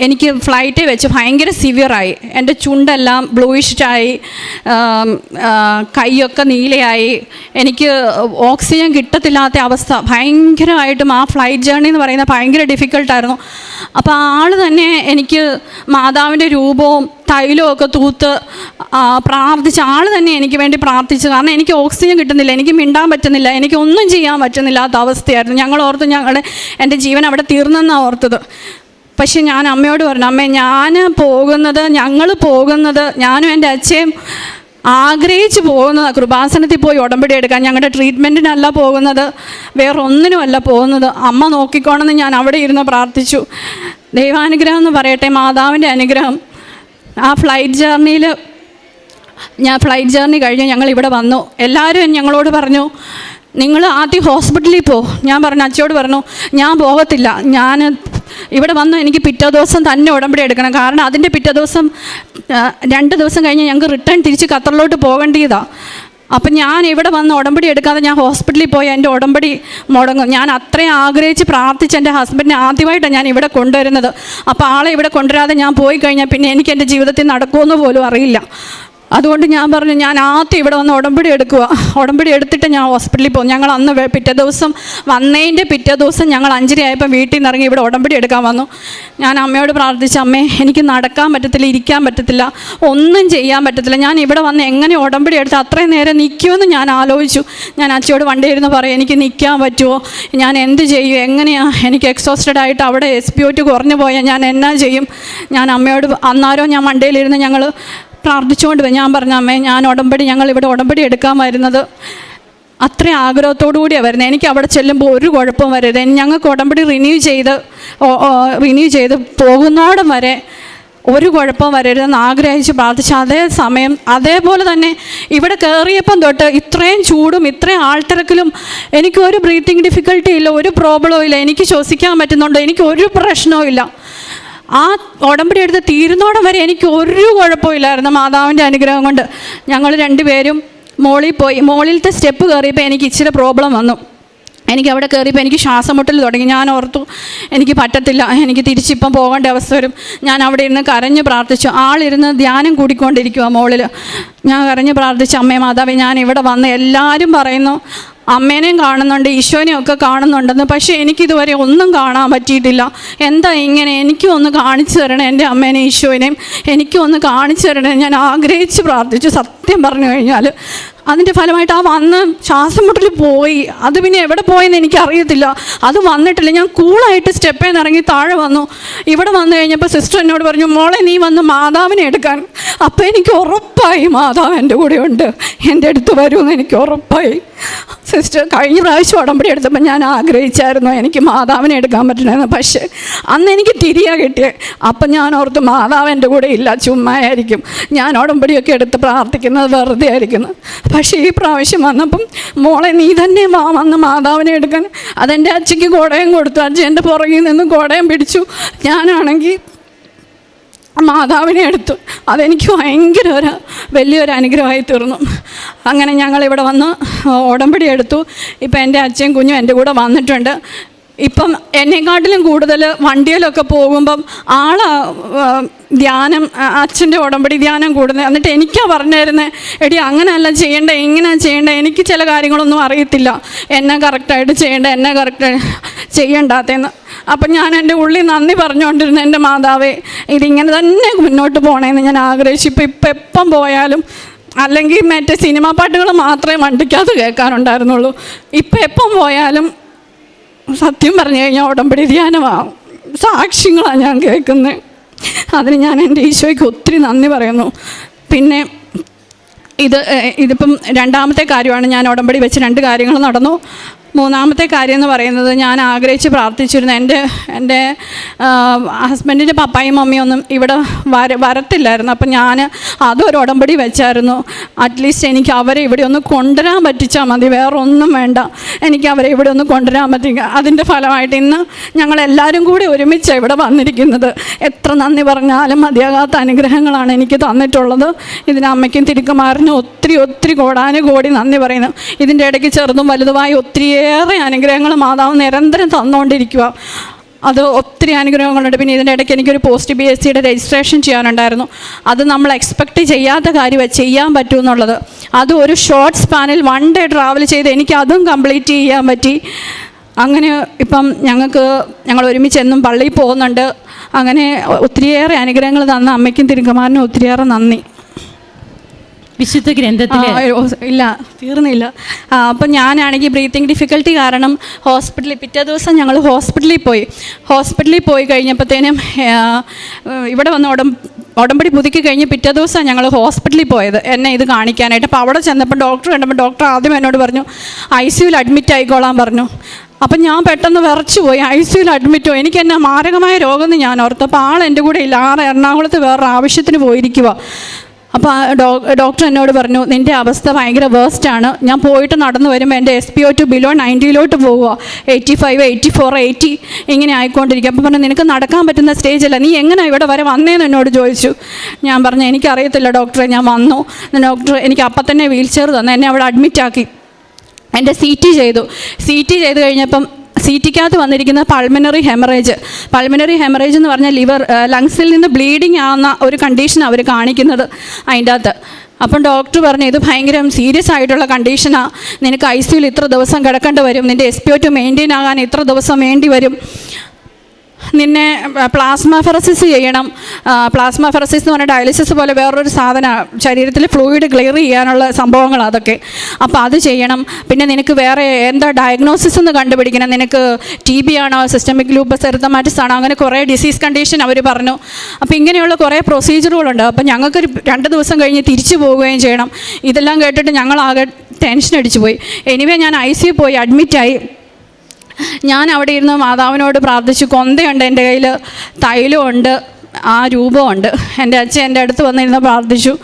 എനിക്ക് ഫ്ലൈറ്റ് വെച്ച് ഭയങ്കര സിവിയറായി എന്റെ ചുണ്ടെല്ലാം ബ്ലൂയിഷ്ഡായി കൈയൊക്കെ നീലയായി. എനിക്ക് ഓക്സിജൻ കിട്ടത്തില്ലാത്ത അവസ്ഥ. ഭയങ്കരമായിട്ടും ആ ഫ്ലൈറ്റ് ജേർണി എന്ന് പറയുന്നത് ഭയങ്കര ഡിഫിക്കൽട്ടായിരുന്നു അപ്പോൾ ആൾ തന്നെ എനിക്ക് മാതാവിന്റെ രൂപവും തൈലവും ഒക്കെ തൂത്ത് പ്രാർത്ഥിച്ച ആൾ തന്നെ എനിക്ക് വേണ്ടി പ്രാർത്ഥിച്ചു. കാരണം എനിക്ക് ഓക്സിജൻ കിട്ടുന്നില്ല എനിക്ക് മിണ്ടാൻ പറ്റുന്നില്ല എനിക്ക് ഒന്നും ചെയ്യാൻ പറ്റുന്നില്ലാത്ത അവസ്ഥയായിരുന്നു. ഞങ്ങൾ ഓർത്ത് ഞങ്ങളുടെ എന്റെ ജീവൻ അവിടെ തീർന്നെന്നാണ് ഓർത്തത്. പക്ഷെ ഞാൻ അമ്മയോട് പറഞ്ഞു അമ്മേ ഞാൻ പോകുന്നത് ഞങ്ങൾ പോകുന്നത് ഞാനും എന്റെ അച്ഛയും ആഗ്രഹിച്ച് പോകുന്നത് കൃപാസനത്തിൽ പോയി ഉടമ്പടി എടുക്കാൻ ഞങ്ങളുടെ ട്രീറ്റ്മെന്റിനല്ല പോകുന്നത് വേറൊന്നിനുമല്ല പോകുന്നത്. അമ്മ നോക്കിക്കോണമെന്ന് ഞാൻ അവിടെ ഇരുന്ന് പ്രാർത്ഥിച്ചു. ദൈവാനുഗ്രഹം എന്ന് പറയട്ടെ മാതാവിന്റെ അനുഗ്രഹം. ആ ഫ്ലൈറ്റ് ജേർണിയിൽ ഞാൻ ഫ്ലൈറ്റ് ജേർണി കഴിഞ്ഞ് ഞങ്ങൾ ഇവിടെ വന്നു. എല്ലാവരും ഞങ്ങളോട് പറഞ്ഞു നിങ്ങൾ ആദ്യം ഹോസ്പിറ്റലിൽ പോ. ഞാൻ പറഞ്ഞു അച്ഛയോട് പറഞ്ഞു ഞാൻ പോകത്തില്ല. ഞാൻ ഇവിടെ വന്നു എനിക്ക് പിറ്റേ ദിവസം തന്നെ ഉടമ്പടി എടുക്കണം. കാരണം അതിന്റെ പിറ്റേ ദിവസം രണ്ട് ദിവസം കഴിഞ്ഞ് ഞങ്ങൾക്ക് റിട്ടേൺ തിരിച്ച് ഖത്തറിലോട്ട് പോകേണ്ടതാണ് അപ്പം ഞാൻ ഇവിടെ വന്ന് ഉടമ്പടി എടുക്കാതെ ഞാൻ ഹോസ്പിറ്റലിൽ പോയി എന്റെ ഉടമ്പടി മുടങ്ങും. ഞാൻ അത്രയും ആഗ്രഹിച്ച് പ്രാർത്ഥിച്ച് എന്റെ ഹസ്ബൻഡിനെ ആദ്യമായിട്ടാണ് ഞാൻ ഇവിടെ കൊണ്ടുവരുന്നത്. അപ്പോൾ ആളെ ഇവിടെ കൊണ്ടുവരാതെ ഞാൻ പോയി കഴിഞ്ഞാൽ പിന്നെ എനിക്ക് എന്റെ ജീവിതത്തിൽ നടക്കുമെന്ന് പോലും അറിയില്ല. അതുകൊണ്ട് ഞാൻ പറഞ്ഞു ഞാൻ ആദ്യം ഇവിടെ വന്ന് ഉടമ്പടി എടുക്കുക. ഉടമ്പടി എടുത്തിട്ട് ഞാൻ ഹോസ്പിറ്റലിൽ പോകും ഞങ്ങൾ അന്ന് പിറ്റേ ദിവസം വന്നതിന്റെ പിറ്റേ ദിവസം ഞങ്ങൾ അഞ്ചര ആയപ്പോൾ വീട്ടിൽ നിന്ന് ഇറങ്ങി ഇവിടെ ഉടമ്പടി എടുക്കാൻ വന്നു. ഞാൻ അമ്മയോട് പ്രാർത്ഥിച്ചു അമ്മേ എനിക്ക് നടക്കാൻ പറ്റത്തില്ല ഇരിക്കാൻ പറ്റത്തില്ല ഒന്നും ചെയ്യാൻ പറ്റത്തില്ല. ഞാൻ ഇവിടെ വന്ന് എങ്ങനെ ഉടമ്പടി എടുത്ത് അത്രയും നേരം നിൽക്കുമെന്ന് ഞാൻ ആലോചിച്ചു. ഞാൻ അച്ഛയോട് വണ്ടി ഇരുന്ന് പറയും എനിക്ക് നിൽക്കാൻ പറ്റുമോ? ഞാൻ എന്ത് ചെയ്യും? എങ്ങനെയാണ് എനിക്ക് എക്സോസ്റ്റഡ് ആയിട്ട് അവിടെ എസ് പി ഒ കുറഞ്ഞു പോയാൽ ഞാൻ എന്നാ ചെയ്യും? ഞാൻ അമ്മയോട് അന്നാരോ ഞാൻ വണ്ടിയിലിരുന്ന് ഞങ്ങൾ പ്രാർത്ഥിച്ചുകൊണ്ട് ഞാൻ പറഞ്ഞ അമ്മേ ഞാൻ ഉടമ്പടി ഞങ്ങൾ ഇവിടെ ഉടമ്പടി എടുക്കാൻ വരുന്നത് അത്രയും ആഗ്രഹത്തോടു കൂടിയാണ് വരുന്നത്. എനിക്ക് അവിടെ ചെല്ലുമ്പോൾ ഒരു കുഴപ്പവും വരരുത്. ഞങ്ങൾക്ക് ഉടമ്പടി റിന്യൂ ചെയ്ത് റിന്യൂ ചെയ്ത് പോകുന്നോടം വരെ ഒരു കുഴപ്പവും വരരുതെന്ന് ആഗ്രഹിച്ച് പ്രാർത്ഥിച്ച അതേ സമയം അതേപോലെ തന്നെ ഇവിടെ കയറിയപ്പം തൊട്ട് ഇത്രയും ചൂടും ഇത്രയും ആൾത്തിരക്കിലും എനിക്ക് ഒരു ബ്രീത്തിങ് ഡിഫിക്കൽട്ടി ഇല്ല ഒരു പ്രോബ്ലവും ഇല്ല. എനിക്ക് ശ്വസിക്കാൻ പറ്റുന്നുണ്ട്? എനിക്ക് ഒരു പ്രശ്നവും ഇല്ല. ആ ഉടമ്പടി എടുത്ത് തീരുന്നോടം വരെ എനിക്ക് ഒരു കുഴപ്പമില്ലായിരുന്നു മാതാവിന്റെ അനുഗ്രഹം കൊണ്ട്. ഞങ്ങൾ രണ്ടുപേരും മോളിൽ പോയി മോളിലത്തെ സ്റ്റെപ്പ് കയറിയപ്പോൾ എനിക്ക് ഇച്ചിരി പ്രോബ്ലം വന്നു. എനിക്ക് അവിടെ കയറിയപ്പോൾ എനിക്ക് ശ്വാസം മുട്ടൽ തുടങ്ങി. ഞാൻ ഓർത്തു എനിക്ക് പറ്റത്തില്ല എനിക്ക് തിരിച്ചിപ്പം പോകേണ്ട അവസ്ഥ വരും. ഞാൻ അവിടെ ഇരുന്ന് കരഞ്ഞ് പ്രാർത്ഥിച്ചു. ആളിരുന്ന് ധ്യാനം കൂടിക്കൊണ്ടിരിക്കുക മോളിൽ ഞാൻ കരഞ്ഞ് പ്രാർത്ഥിച്ചു അമ്മേ മാതാവേ ഞാൻ ഇവിടെ വന്ന് എല്ലാവരും പറയുന്നു അമ്മേനെയും കാണുന്നുണ്ട് ഈശോനെയും ഒക്കെ കാണുന്നുണ്ടെന്ന്. പക്ഷേ എനിക്കിതുവരെ ഒന്നും കാണാൻ പറ്റിയിട്ടില്ല. എന്താ ഇങ്ങനെ? എനിക്കും ഒന്ന് കാണിച്ചു തരണേ എന്റെ അമ്മേനെയും ഈശോനെയും. എനിക്കും ഒന്ന് കാണിച്ചു തരണേ. ഞാൻ ആഗ്രഹിച്ച് പ്രാർത്ഥിച്ചു. സത്യം പറഞ്ഞു കഴിഞ്ഞാൽ അതിന്റെ ഫലമായിട്ട് ആ വന്ന് ശ്വാസം മുട്ടൽ പോയി. അത് പിന്നെ എവിടെ പോയെന്ന് എനിക്കറിയത്തില്ല. അത് വന്നിട്ടില്ല. ഞാൻ കൂളായിട്ട് സ്റ്റെപ്പിൽ നിന്ന് ഇറങ്ങി താഴെ വന്നു. ഇവിടെ വന്നു കഴിഞ്ഞപ്പോൾ സിസ്റ്റർ എന്നോട് പറഞ്ഞു മോളെ നീ വന്ന് മാതാവിനെ എടുക്കാൻ. അപ്പോൾ എനിക്ക് ഉറപ്പായി മാതാവ് എന്റെ കൂടെ ഉണ്ട് എന്റെ അടുത്ത് വരുമെന്ന് എനിക്ക് ഉറപ്പായി. സിസ്റ്റർ കഴിഞ്ഞ പ്രാവശ്യം ഉടമ്പടി എടുത്തപ്പോൾ ഞാൻ ആഗ്രഹിച്ചായിരുന്നു എനിക്ക് മാതാവിനെ എടുക്കാൻ പറ്റണമെന്ന് പക്ഷേ അന്ന് എനിക്ക് തിരിയാ കിട്ടിയത് അപ്പം ഞാൻ ഓർത്ത് മാതാവ് എന്റെ കൂടെ ഇല്ല ചുമ്മായിരിക്കും. ഞാൻ ഉടമ്പടിയൊക്കെ എടുത്ത് പ്രാർത്ഥിക്കുന്നത് വെറുതെ ആയിരിക്കുന്നു. പക്ഷേ ഈ പ്രാവശ്യം വന്നപ്പം മോളെ നീ തന്നെ വാ വന്ന് മാതാവിനെ എടുക്കാൻ. അതെന്റെ അച്ഛയ്ക്ക് കുടയും കൊടുത്തു. അച്ഛൻ എന്റെ പുറകിൽ നിന്ന് കുടയും പിടിച്ചു. ഞാനാണെങ്കിൽ മാതാവിനെ എടുത്തു. അതെനിക്ക് ഭയങ്കര ഒരു വലിയൊരു അനുഗ്രഹമായി തീർന്നു. അങ്ങനെ ഞങ്ങൾ ഇവിടെ വന്ന് ഉടമ്പടി എടുത്തു. ഇപ്പം എന്റെ അച്ഛൻ കുഞ്ഞും എന്റെ കൂടെ വന്നിട്ടുണ്ട്. ഇപ്പം എന്നെക്കാട്ടിലും കൂടുതൽ വണ്ടിയിലൊക്കെ പോകുമ്പം ആൾ ധ്യാനം അച്ഛന്റെ ഉടമ്പടി ധ്യാനം കൂടുന്നത് എന്നിട്ട് എനിക്കാ പറഞ്ഞു തരുന്നത് എടി അങ്ങനെയല്ല ചെയ്യേണ്ടത് എങ്ങനെയാണ് ചെയ്യേണ്ടത് എനിക്ക് ചില കാര്യങ്ങളൊന്നും അറിയത്തില്ല. എന്നെ കറക്റ്റായിട്ട് ചെയ്യേണ്ട എന്നെ കറക്റ്റ് ചെയ്യണ്ടാത്തതെന്ന് അപ്പം ഞാൻ എന്റെ ഉള്ളിൽ നന്ദി പറഞ്ഞുകൊണ്ടിരുന്നു എന്റെ മാതാവേ ഇതിങ്ങനെ തന്നെ മുന്നോട്ട് പോകണമെന്ന് ഞാൻ ആഗ്രഹിച്ചു. ഇപ്പം ഇപ്പം എപ്പം പോയാലും അല്ലെങ്കിൽ മറ്റേ സിനിമാ പാട്ടുകൾ മാത്രമേ വണ്ടിക്കകത്ത് കേൾക്കാനുണ്ടായിരുന്നുള്ളൂ. ഇപ്പം എപ്പം പോയാലും സത്യം പറഞ്ഞു കഴിഞ്ഞാൽ ഉടമ്പടി ധ്യാനമാവും. സാക്ഷ്യങ്ങളാണ് ഞാൻ കേൾക്കുന്നത് അതിന് ഞാൻ എന്റെ ഈശോയ്ക്ക് ഒത്തിരി നന്ദി പറയുന്നു. പിന്നെ ഇത് ഇതിപ്പം രണ്ടാമത്തെ കാര്യമാണ് ഞാൻ ഉടമ്പടി വെച്ച് രണ്ട് കാര്യങ്ങൾ നടന്നു. മൂന്നാമത്തെ കാര്യം എന്ന് പറയുന്നത് ഞാൻ ആഗ്രഹിച്ച് പ്രാർത്ഥിച്ചിരുന്നു. എന്റെ എന്റെ ഹസ്ബൻഡിന്റെ പപ്പായും മമ്മിയും ഒന്നും ഇവിടെ വര വരത്തില്ലായിരുന്നു. അപ്പം ഞാൻ അതൊരു ഉടമ്പടി വെച്ചായിരുന്നു. അറ്റ്ലീസ്റ്റ് എനിക്ക് അവരെ ഇവിടെ ഒന്ന് കൊണ്ടുവരാൻ പറ്റിച്ചാൽ മതി. വേറെ ഒന്നും വേണ്ട. എനിക്ക് അവരെ ഇവിടെ ഒന്ന് കൊണ്ടുവരാൻ പറ്റി. അതിന്റെ ഫലമായിട്ട് ഇന്ന് ഞങ്ങളെല്ലാവരും കൂടി ഒരുമിച്ച് ഇവിടെ വന്നിരിക്കുന്നത്. എത്ര നന്ദി പറഞ്ഞാലും മതിയാകാത്ത അനുഗ്രഹങ്ങളാണ് എനിക്ക് തന്നിട്ടുള്ളത്. ഇതിന് അമ്മയ്ക്കും തിരുക്കുമാറിനും ഒത്തിരി ഒത്തിരി കോടാനുകോടി നന്ദി പറയുന്നു. ഇതിന്റെ ഇടയ്ക്ക് ചെറുതും വലുതുമായ ഒത്തിരിയേറെ അനുഗ്രഹങ്ങൾ മാതാവ് നിരന്തരം തന്നുകൊണ്ടിരിക്കുക. അത് ഒത്തിരി അനുഗ്രഹങ്ങളുണ്ട്. പിന്നെ ഇതിന്റെ ഇടയ്ക്ക് എനിക്കൊരു പോസ്റ്റ് ബി എസ് സിയുടെ രജിസ്ട്രേഷൻ ചെയ്യാനുണ്ടായിരുന്നു. അത് നമ്മൾ എക്സ്പെക്റ്റ് ചെയ്യാത്ത കാര്യം ചെയ്യാൻ പറ്റും എന്നുള്ളത്. അത് ഒരു ഷോർട്ട് സ്പാനിൽ വൺ ഡേ ട്രാവൽ ചെയ്ത് എനിക്ക് അതും കംപ്ലീറ്റ് ചെയ്യാൻ പറ്റി. അങ്ങനെ ഇപ്പം ഞങ്ങൾക്ക് ഞങ്ങൾ ഒരുമിച്ച് എന്നും പള്ളിയിൽ പോകുന്നുണ്ട്. അങ്ങനെ ഒത്തിരിയേറെ അനുഗ്രഹങ്ങൾ തന്ന അമ്മയ്ക്കും തിരുക്കുമാരനും ഒത്തിരിയേറെ നന്ദി. വിശുദ്ധ ഗ്രന്ഥത്തിൽ ഇല്ല തീർന്നില്ല. അപ്പം ഞാനാണെങ്കിൽ ബ്രീത്തിങ് ഡിഫിക്കൽട്ടി കാരണം ഹോസ്പിറ്റലിൽ പിറ്റേ ദിവസം ഞങ്ങൾ ഹോസ്പിറ്റലിൽ പോയി. ഹോസ്പിറ്റലിൽ പോയി കഴിഞ്ഞപ്പോഴത്തേനും ഇവിടെ വന്ന് ഉടം ഉടമ്പടി പുതുക്കി കഴിഞ്ഞ് പിറ്റേ ദിവസം ഞങ്ങൾ ഹോസ്പിറ്റലിൽ പോയത്. എന്നെ ഇത് കാണിക്കാനായിട്ട്. അപ്പോൾ അവിടെ ചെന്നപ്പോൾ ഡോക്ടർ കണ്ടപ്പോൾ ഡോക്ടർ ആദ്യം എന്നോട് പറഞ്ഞു ഐ സിയുൽ അഡ്മിറ്റ് ആയിക്കോളാൻ പറഞ്ഞു. അപ്പം ഞാൻ പെട്ടെന്ന് വിറച്ചു പോയി ഐ സിയുയിൽ അഡ്മിറ്റോ എനിക്ക് എന്നെ മാരകമായ രോഗമെന്ന് ഞാൻ ഓർത്തു. അപ്പോൾ ആൾ എന്റെ കൂടെ ഇല്ല. ആറ് എറണാകുളത്ത് വേറൊരു ആവശ്യത്തിന് പോയിരിക്കുക അപ്പോൾ ആ ഡോക്ടർ എന്നോട് പറഞ്ഞു നിന്റെ അവസ്ഥ ഭയങ്കര വേസ്റ്റ് ആണ്. ഞാൻ പോയിട്ട് നടന്നു വരുമ്പോൾ എന്റെ S P O two below നയന്റിയിലോട്ട് പോവുക eighty five eighty four eighty ഇങ്ങനെ ആയിക്കൊണ്ടിരിക്കും. അപ്പോൾ പറഞ്ഞു നിനക്ക് നടക്കാൻ പറ്റുന്ന സ്റ്റേജല്ല നീ എങ്ങനെ ഇവിടെ വരെ വന്നേന്ന് എന്നോട് ചോദിച്ചു. ഞാൻ പറഞ്ഞു എനിക്കറിയത്തില്ല ഡോക്ടറെ ഞാൻ വന്നു. ഡോക്ടർ എനിക്ക് അപ്പം തന്നെ വീൽ ചെയർ തന്നു. എന്നെ അവിടെ അഡ്മിറ്റ് ആക്കി. എന്റെ സി ടി ചെയ്തു. സി ടി ചെയ്ത് കഴിഞ്ഞപ്പം സി ടിക്കകത്ത് വന്നിരിക്കുന്ന പൾമിനറി ഹെമറേജ് പൾമിനറി ഹെമറേജ് എന്ന് പറഞ്ഞാൽ ലിവർ ലങ്സിൽ നിന്ന് ബ്ലീഡിങ് ആവുന്ന ഒരു കണ്ടീഷൻ അവർ കാണിക്കുന്നത് അതിന്റെ അകത്ത്. അപ്പം ഡോക്ടർ പറഞ്ഞു ഇത് ഭയങ്കര സീരിയസ് ആയിട്ടുള്ള കണ്ടീഷനാണ് നിനക്ക് ഐ സിയിൽ ഇത്ര ദിവസം കിടക്കേണ്ടി വരും. നിന്റെ S P O two maintain ആകാൻ ഇത്ര ദിവസം വേണ്ടി വരും. നിന്നെ പ്ലാസ്മ ഫെറസിസ് ചെയ്യണം. പ്ലാസ്മ ഫെറസിസ് എന്ന് പറഞ്ഞാൽ ഡയാലിസിസ് പോലെ വേറൊരു സാധന ശരീരത്തിൽ ഫ്ലൂയിഡ് ക്ലിയർ ചെയ്യാനുള്ള സംഭവങ്ങൾ അതൊക്കെ. അപ്പോൾ അത് ചെയ്യണം. പിന്നെ നിനക്ക് വേറെ എന്താ ഡയഗ്നോസിസ് എന്ന് കണ്ടുപിടിക്കണം. നിനക്ക് ടി ബി ആണോ സിസ്റ്റമിക് ലൂപ്പസ് എർത്തമാറ്റിസ് ആണോ അങ്ങനെ കുറേ ഡിസീസ് കണ്ടീഷൻ അവർ പറഞ്ഞു. അപ്പോൾ ഇങ്ങനെയുള്ള കുറേ പ്രൊസീജിയറുകളുണ്ട് അപ്പോൾ ഞങ്ങൾക്ക് രണ്ട് ദിവസം കഴിഞ്ഞ് തിരിച്ചു പോവുകയും ചെയ്യണം. ഇതെല്ലാം കേട്ടിട്ട് ഞങ്ങളാകെ ടെൻഷൻ അടിച്ചു പോയി. എനിവേ ഞാൻ ഐ സി പോയി അഡ്മിറ്റായി ഞാൻ അവിടെ ഇരുന്ന് മാതാവിനോട് പ്രാർത്ഥിച്ചു കൊന്തയുണ്ട് എന്റെ കയ്യിൽ തൈലമുണ്ട് ആ രൂപമുണ്ട്. എന്റെ അച്ഛൻ എന്റെ അടുത്ത് വന്നിരുന്ന് പ്രാർത്ഥിച്ചു.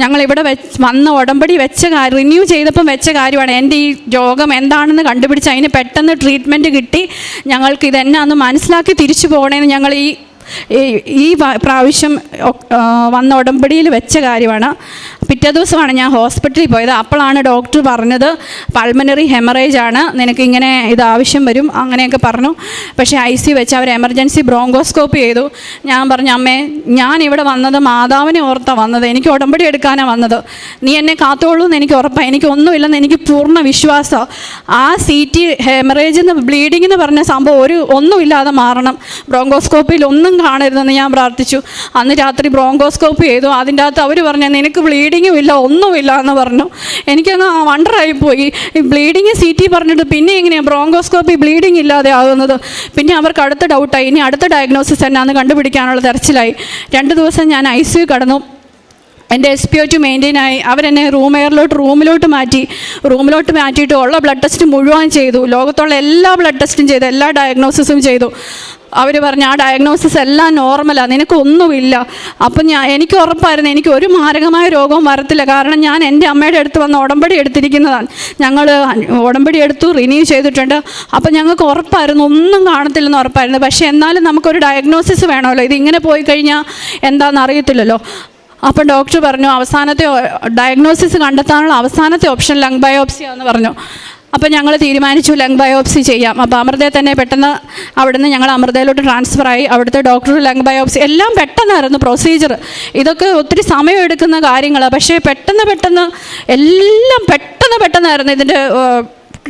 ഞങ്ങൾ ഇവിടെ വന്ന ഉടമ്പടി വെച്ച കാര്യം റിന്യൂ ചെയ്തപ്പം വെച്ച കാര്യമാണ്. എന്റെ ഈ രോഗം എന്താണെന്ന് കണ്ടുപിടിച്ച് അതിന് പെട്ടെന്ന് ട്രീറ്റ്മെന്റ് കിട്ടി. ഞങ്ങൾക്ക് ഇതെന്നാന്ന് മനസ്സിലാക്കി തിരിച്ചു പോകണേന്ന് ഞങ്ങൾ ഈ- ഈ പ്രാവശ്യം വന്ന ഉടമ്പടിയിൽ വെച്ച കാര്യമാണ്. പിറ്റേ ദിവസമാണ് ഞാൻ ഹോസ്പിറ്റലിൽ പോയത്. അപ്പോഴാണ് ഡോക്ടർ പറഞ്ഞത് പൾമനറി ഹെമറേജ് ആണ്. നിനക്ക് ഇങ്ങനെ ഇത് ആവശ്യം വരും. അങ്ങനെയൊക്കെ പറഞ്ഞു. പക്ഷേ ഐ സി വെച്ച് അവർ എമർജൻസി ബ്രോങ്കോസ്കോപ്പ് ചെയ്തു. ഞാൻ പറഞ്ഞു അമ്മേ ഞാൻ ഇവിടെ വന്നത് മാതാവിനെ ഓർത്താണ് വന്നത്. എനിക്ക് ഉടമ്പടി എടുക്കാനാണ് വന്നത്. നീ എന്നെ കാത്തോളൂ എന്ന് എനിക്ക് ഉറപ്പാണ് എനിക്കൊന്നുമില്ലെന്ന് എനിക്ക് പൂർണ വിശ്വാസം. ആ സി ടി ഹെമറേജ് എന്ന് ബ്ലീഡിംഗ് എന്ന് പറഞ്ഞ സംഭവം ഒരു ഒന്നുമില്ലാതെ മാറണം. ബ്രോങ്കോസ്കോപ്പിയിൽ ഒന്നും കാണരുതെന്ന് ഞാൻ പ്രാർത്ഥിച്ചു. അന്ന് രാത്രി ബ്രോങ്കോസ്കോപ്പ് ചെയ്തു. അതിന്റെ അകത്ത് അവർ പറഞ്ഞു നിനക്ക് ബ്ലീഡിങ്ങും ഇല്ല ഒന്നുമില്ല എന്ന് പറഞ്ഞു. എനിക്കങ്ങ് വണ്ടറായി പോയി. ഈ ബ്ലീഡിങ് സി ടി പറഞ്ഞിട്ട് പിന്നെ എങ്ങനെയാണ് ബ്രോങ്കോസ്കോപ്പി ബ്ലീഡിങ് ഇല്ലാതെ ആകുന്നത്? പിന്നെ അവർക്ക് അടുത്ത ഡൗട്ടായി ഇനി അടുത്ത ഡയഗ്നോസിസ് എന്നാന്ന് കണ്ടുപിടിക്കാനുള്ള തെരച്ചിലായി. രണ്ട് ദിവസം ഞാൻ ഐ സി കടന്നു. എന്റെ S P O two maintain ആയി. അവരെന്നെ റൂം എയറിലോട്ട് റൂമിലോട്ട് മാറ്റി. റൂമിലോട്ട് മാറ്റിയിട്ട് ഉള്ള ബ്ലഡ് ടെസ്റ്റ് മുഴുവൻ ചെയ്തു. ലോകത്തുള്ള എല്ലാ ബ്ലഡ് ടെസ്റ്റും ചെയ്തു. എല്ലാ ഡയഗ്നോസിസും ചെയ്തു. അവർ പറഞ്ഞു ആ ഡയഗ്നോസിസ് എല്ലാം നോർമലാണ് നിനക്കൊന്നുമില്ല. അപ്പം ഞാൻ എനിക്ക് ഉറപ്പായിരുന്നു. എനിക്ക് ഒരു മാരകമായ രോഗവും വരത്തില്ല. കാരണം ഞാൻ എന്റെ അമ്മയുടെ അടുത്ത് വന്ന് ഉടമ്പടി എടുത്തിരിക്കുന്നതാണ്. ഞങ്ങൾ ഉടമ്പടി എടുത്തു റിന്യൂ ചെയ്തിട്ടുണ്ട്. അപ്പം ഞങ്ങൾക്ക് ഉറപ്പായിരുന്നു. ഒന്നും കാണത്തില്ലെന്ന് ഉറപ്പായിരുന്നു. പക്ഷേ എന്നാലും നമുക്കൊരു ഡയഗ്നോസിസ് വേണമല്ലോ. ഇത് ഇങ്ങനെ പോയി കഴിഞ്ഞാൽ എന്താണെന്ന് അറിയത്തില്ലല്ലോ. അപ്പം ഡോക്ടർ പറഞ്ഞു അവസാനത്തെ ഡയഗ്നോസിസ് കണ്ടെത്താനുള്ള അവസാനത്തെ ഓപ്ഷൻ ലങ് ബയോപ്സി ആണെന്ന് പറഞ്ഞു. അപ്പം ഞങ്ങൾ തീരുമാനിച്ചു ലങ് ബയോപ്സി ചെയ്യാം. അപ്പോൾ അമൃതയെ തന്നെ പെട്ടെന്ന് അവിടുന്ന് ഞങ്ങൾ അമൃതയിലോട്ട് ട്രാൻസ്ഫർ ആയി. അവിടുത്തെ ഡോക്ടർ ലങ് ബയോപ്സി എല്ലാം പെട്ടെന്നായിരുന്നു പ്രൊസീജിയർ ഇതൊക്കെ ഒത്തിരി സമയം എടുക്കുന്ന കാര്യങ്ങളാണ് പക്ഷേ പെട്ടെന്ന് പെട്ടെന്ന് എല്ലാം പെട്ടെന്ന് പെട്ടെന്നായിരുന്നു ഇതിന്റെ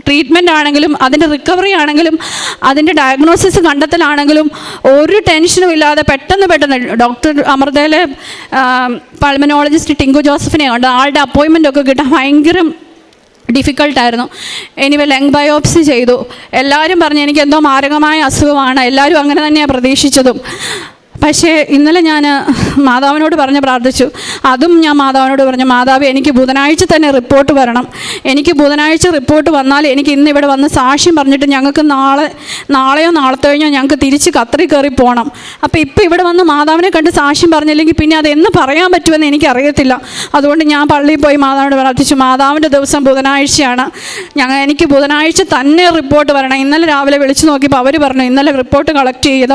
ട്രീറ്റ്മെന്റ് ആണെങ്കിലും അതിന്റെ റിക്കവറി ആണെങ്കിലും അതിന്റെ ഡയഗ്നോസിസ് കണ്ടെത്തലാണെങ്കിലും ഒരു ടെൻഷനും ഇല്ലാതെ പെട്ടെന്ന് പെട്ടെന്ന് ഡോക്ടർ അമൃതയിലെ പൾമനോളജിസ്റ്റ് ടിങ്കു ജോസഫിനെ ഉണ്ട് ആളുടെ അപ്പോയിൻമെന്റ് ഒക്കെ കിട്ടാൻ ഭയങ്കര ഡിഫിക്കൾട്ടായിരുന്നു എനിവ ലങ് ബയോപ്സി ചെയ്തു. എല്ലാവരും പറഞ്ഞു എനിക്ക് എന്തോ മാരകമായ അസുഖമാണ്. എല്ലാവരും അങ്ങനെ തന്നെയാണ് പ്രതീക്ഷിച്ചതും. പക്ഷേ ഇന്നലെ ഞാൻ മാതാവിനോട് പറഞ്ഞ് പ്രാർത്ഥിച്ചു. അതും ഞാൻ മാതാവിനോട് പറഞ്ഞു മാതാവ് എനിക്ക് ബുധനാഴ്ച തന്നെ റിപ്പോർട്ട് വരണം. എനിക്ക് ബുധനാഴ്ച റിപ്പോർട്ട് വന്നാൽ എനിക്ക് ഇന്ന് ഇവിടെ വന്ന് സാക്ഷ്യം പറഞ്ഞിട്ട് ഞങ്ങൾക്ക് നാളെ നാളെയോ നാളത്തെ കഴിഞ്ഞോ ഞങ്ങൾക്ക് തിരിച്ച് കത്രി കയറി പോകണം അപ്പോൾ ഇപ്പോൾ ഇവിടെ വന്ന് മാതാവിനെ കണ്ട് സാക്ഷ്യം പറഞ്ഞില്ലെങ്കിൽ പിന്നെ അത് എന്ന് പറയാൻ പറ്റുമെന്ന് എനിക്കറിയത്തില്ല. അതുകൊണ്ട് ഞാൻ പള്ളിയിൽ പോയി മാതാവിനോട് പ്രാർത്ഥിച്ചു. മാതാവിന്റെ ദിവസം ബുധനാഴ്ചയാണ്. ഞങ്ങൾ എനിക്ക് ബുധനാഴ്ച തന്നെ റിപ്പോർട്ട് വരണം. ഇന്നലെ രാവിലെ വിളിച്ചു നോക്കിയപ്പോൾ അവർ പറഞ്ഞു ഇന്നലെ റിപ്പോർട്ട് കളക്ട് ചെയ്ത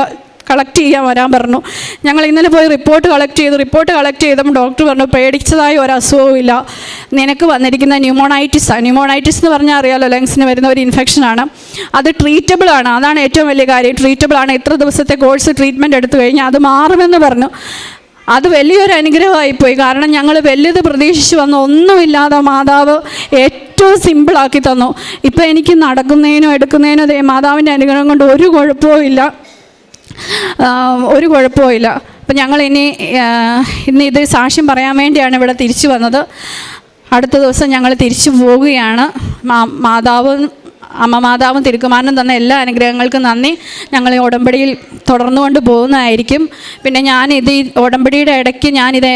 കളക്ട് ചെയ്യാൻ വരാൻ പറഞ്ഞു. ഞങ്ങൾ ഇന്നലെ പോയി റിപ്പോർട്ട് കളക്ട് ചെയ്തു. റിപ്പോർട്ട് കളക്ട് ചെയ്തപ്പോൾ ഡോക്ടർ പറഞ്ഞു പേടിച്ചതായ ഒരു അസുഖവും ഇല്ല. നിനക്ക് വന്നിരിക്കുന്ന ന്യൂമോണൈറ്റിസ് ന്യൂമോണൈറ്റിസ് എന്ന് പറഞ്ഞാൽ അറിയാലോ ലങ്സിന് വരുന്ന ഒരു ഇൻഫെക്ഷനാണ് അത് ട്രീറ്റബിൾ ആണ്. അതാണ് ഏറ്റവും വലിയ കാര്യം. ട്രീറ്റബിൾ ആണ്. എത്ര ദിവസത്തെ കോഴ്സ് ട്രീറ്റ്മെന്റ് എടുത്തു കഴിഞ്ഞാൽ അത് മാറുമെന്ന് പറഞ്ഞു. അത് വലിയൊരു അനുഗ്രഹമായിപ്പോയി കാരണം ഞങ്ങൾ വലിയത് പ്രതീക്ഷിച്ച് വന്ന. ഒന്നുമില്ലാതെ മാതാവ് ഏറ്റവും സിമ്പിളാക്കി തന്നു. ഇപ്പം എനിക്ക് നടക്കുന്നതിനോ എടുക്കുന്നതിനോ മാതാവിന്റെ അനുഗ്രഹം കൊണ്ട് ഒരു കുഴപ്പവും ഇല്ല. ഒരു കുഴപ്പമില്ല അപ്പം ഞങ്ങൾ ഇനി ഇന്ന് ഇത് സാക്ഷ്യം പറയാൻ വേണ്ടിയാണ് ഇവിടെ തിരിച്ചു വന്നത്. അടുത്ത ദിവസം ഞങ്ങൾ തിരിച്ചു പോവുകയാണ്. മാതാവും അമ്മ മാതാവും തിരുക്കുമാരനും തന്ന എല്ലാ അനുഗ്രഹങ്ങൾക്കും നന്ദി. ഞങ്ങൾ ഈ ഉടമ്പടിയിൽ തുടർന്നുകൊണ്ട് പോകുന്നതായിരിക്കും. പിന്നെ ഞാൻ ഇത് ഈ ഉടമ്പടിയുടെ ഇടയ്ക്ക് ഞാനിത്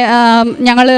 ഞങ്ങൾ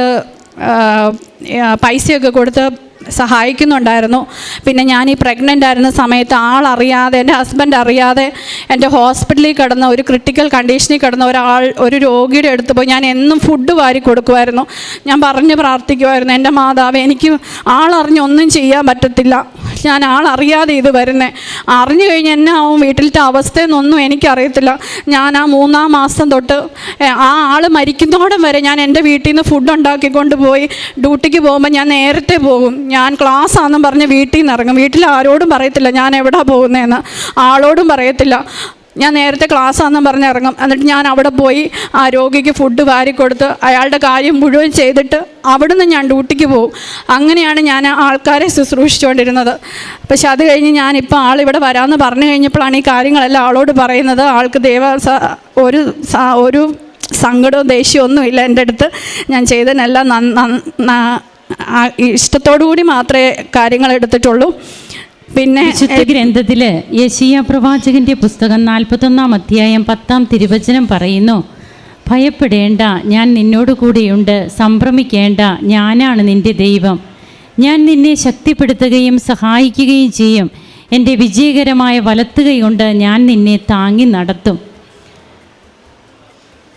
പൈസയൊക്കെ കൊടുത്ത് സഹായിക്കുന്നുണ്ടായിരുന്നു. പിന്നെ ഞാൻ ഈ പ്രഗ്നന്റ് ആയിരുന്ന സമയത്ത് ആളറിയാതെ എന്റെ ഹസ്ബൻഡ് അറിയാതെ എന്റെ ഹോസ്പിറ്റലിൽ കിടന്ന ഒരു ക്രിട്ടിക്കൽ കണ്ടീഷനിൽ കിടന്ന ഒരാൾ ഒരു രോഗിയുടെ അടുത്ത് പോയി ഞാൻ എന്നും ഫുഡ് വാരി കൊടുക്കുമായിരുന്നു. ഞാൻ പറഞ്ഞ് പ്രാർത്ഥിക്കുമായിരുന്നു എന്റെ മാതാവ് എനിക്ക് ആളറിഞ്ഞ് ഒന്നും ചെയ്യാൻ പറ്റത്തില്ല. ഞാൻ ആളറിയാതെ ഇത് വരുന്നത് അറിഞ്ഞു കഴിഞ്ഞ് എന്നെ ആവും വീട്ടിലത്തെ അവസ്ഥയെന്നൊന്നും എനിക്കറിയത്തില്ല. ഞാൻ ആ മൂന്നാം മാസം തൊട്ട് ആ ആൾ മരിക്കുന്നോടം വരെ ഞാൻ എന്റെ വീട്ടിൽ നിന്ന് ഫുഡ് ഉണ്ടാക്കിക്കൊണ്ട് പോയി ഡ്യൂട്ടിക്ക് പോകുമ്പോൾ ഞാൻ നേരത്തെ പോകും. ഞാൻ ക്ലാസ് ആണെന്നും പറഞ്ഞ് വീട്ടിൽ നിന്ന് ഇറങ്ങും. വീട്ടിൽ ആരോടും പറയത്തില്ല ഞാൻ എവിടെ പോകുന്നതെന്ന് ആളോടും പറയത്തില്ല. ഞാൻ നേരത്തെ ക്ലാസ് ആണെന്നും പറഞ്ഞ് ഇറങ്ങും. എന്നിട്ട് ഞാൻ അവിടെ പോയി ആ രോഗിക്ക് ഫുഡ് വാരിക്കൊടുത്ത് അയാളുടെ കാര്യം മുഴുവൻ ചെയ്തിട്ട് അവിടുന്ന് ഞാൻ ഡ്യൂട്ടിക്ക് പോകും. അങ്ങനെയാണ് ഞാൻ ആൾക്കാരെ ശുശ്രൂഷിച്ചുകൊണ്ടിരുന്നത് പക്ഷെ അത് കഴിഞ്ഞ് ഞാനിപ്പോൾ ആളിവിടെ വരാമെന്ന് പറഞ്ഞു കഴിഞ്ഞപ്പോഴാണ് ഈ കാര്യങ്ങളെല്ലാം ആളോട് പറയുന്നത്. ആൾക്ക് ദേവ ഒരു ഒരു സങ്കടവും ദേഷ്യവും ഒന്നുമില്ല എന്റെ അടുത്ത് ഞാൻ ചെയ്തതിനെല്ലാം നന്ന- നന്ന- ന- ആ ഇഷ്ടത്തോടു കൂടി മാത്രമേ കാര്യങ്ങൾ എടുത്തിട്ടുള്ളൂ. പിന്നെ വിശുദ്ധ ഗ്രന്ഥത്തിൽ യശീയ പ്രവാചകന്റെ പുസ്തകം നാൽപ്പത്തൊന്നാം അധ്യായം പത്താം തിരുവചനം പറയുന്നു ഭയപ്പെടേണ്ട ഞാൻ നിന്നോട് കൂടെയുണ്ട് സംഭ്രമിക്കേണ്ട ഞാനാണ് നിന്റെ ദൈവം. ഞാൻ നിന്നെ ശക്തിപ്പെടുത്തുകയും സഹായിക്കുകയും ചെയ്യും. എന്റെ വിജയകരമായ വലത്തുകൊണ്ട് ഞാൻ നിന്നെ താങ്ങി നടത്തും.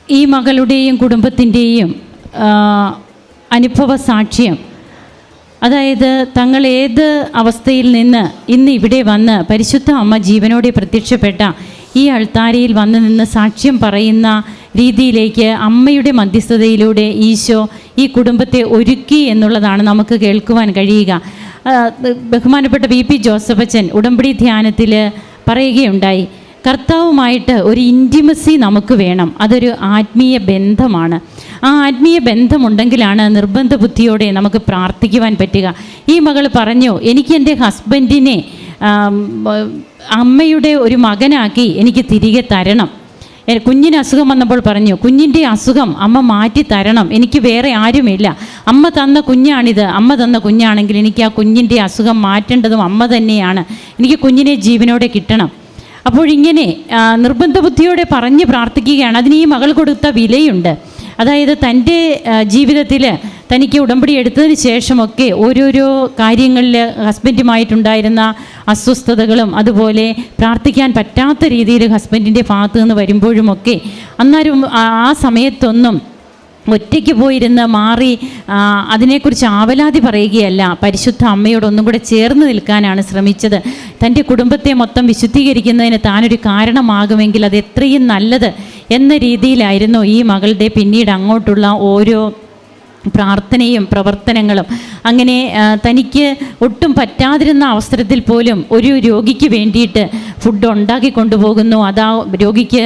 ഈ മകളുടെയും കുടുംബത്തിന്റെയും അനുഭവ സാക്ഷ്യം അതായത് തങ്ങൾ ഏത് അവസ്ഥയിൽ നിന്ന് ഇന്ന് ഇവിടെ വന്ന് പരിശുദ്ധ അമ്മ ജീവനോടെ പ്രത്യക്ഷപ്പെട്ട ഈ അൾത്താരയിൽ വന്ന് നിന്ന് സാക്ഷ്യം പറയുന്ന രീതിയിലേക്ക് അമ്മയുടെ മധ്യസ്ഥതയിലൂടെ ഈശോ ഈ കുടുംബത്തെ ഒരുക്കി എന്നുള്ളതാണ് നമുക്ക് കേൾക്കുവാൻ കഴിയുക. ബഹുമാനപ്പെട്ട വി പി ജോസഫച്ചൻ ഉടമ്പടി ധ്യാനത്തിൽ പറയുകയുണ്ടായി. കർത്താവുമായിട്ട് ഒരു ഇന്റിമസി നമുക്ക് വേണം. അതൊരു ആത്മീയ ബന്ധമാണ്. ആ ആത്മീയ ബന്ധമുണ്ടെങ്കിലാണ് നിർബന്ധ ബുദ്ധിയോടെ നമുക്ക് പ്രാർത്ഥിക്കുവാൻ പറ്റുക. ഈ മകൾ പറഞ്ഞു എനിക്ക് എന്റെ ഹസ്ബൻഡിനെ അമ്മയുടെ ഒരു മകനാക്കി എനിക്ക് തിരികെ തരണം. കുഞ്ഞിന് അസുഖം വന്നപ്പോൾ പറഞ്ഞു കുഞ്ഞിന്റെ അസുഖം അമ്മ മാറ്റി തരണം. എനിക്ക് വേറെ ആരുമില്ല. അമ്മ തന്ന കുഞ്ഞാണിത്. അമ്മ തന്ന കുഞ്ഞാണെങ്കിൽ എനിക്ക് ആ കുഞ്ഞിന്റെ അസുഖം മാറ്റേണ്ടതും അമ്മ തന്നെയാണ്. എനിക്ക് കുഞ്ഞിനെ ജീവനോടെ കിട്ടണം. ആ, നിർബന്ധ ബുദ്ധിയോടെ പറഞ്ഞ് പ്രാർത്ഥിക്കുകയാണ്. അതിന് ഈ മകൾ കൊടുത്ത വിലയുണ്ട്. അതായത് തന്റെ ജീവിതത്തിൽ തനിക്ക് ഉടമ്പടി എടുത്തതിന് ശേഷമൊക്കെ ഓരോരോ കാര്യങ്ങളിൽ ഹസ്ബൻഡുമായിട്ടുണ്ടായിരുന്ന അസ്വസ്ഥതകളും അതുപോലെ പ്രാർത്ഥിക്കാൻ പറ്റാത്ത രീതിയിൽ ഹസ്ബൻഡിന്റെ ഭാഗത്തു നിന്ന് വരുമ്പോഴുമൊക്കെ അന്നേരം ആ സമയത്തൊന്നും ഒറ്റയ്ക്ക് പോയിരുന്ന് മാറി അതിനെക്കുറിച്ച് ആവലാതി പറയുകയല്ല. പരിശുദ്ധ അമ്മയോട് ഒന്നും കൂടെ ചേർന്ന് നിൽക്കാനാണ് ശ്രമിച്ചത്. തന്റെ കുടുംബത്തെ മൊത്തം വിശുദ്ധീകരിക്കുന്നതിന് താനൊരു കാരണമാകുമെങ്കിൽ അത് എത്രയും നല്ലത് എന്ന രീതിയിലായിരുന്നു ഈ മകളുടെ പിന്നീട് അങ്ങോട്ടുള്ള ഓരോ പ്രാർത്ഥനയും പ്രവർത്തനങ്ങളും. അങ്ങനെ തനിക്ക് ഒട്ടും പറ്റാതിരുന്ന അവസരത്തിൽ പോലും ഒരു രോഗിക്ക് വേണ്ടിയിട്ട് ഫുഡ് ഉണ്ടാക്കി കൊണ്ടുപോകുന്നു. അതാ രോഗിക്ക്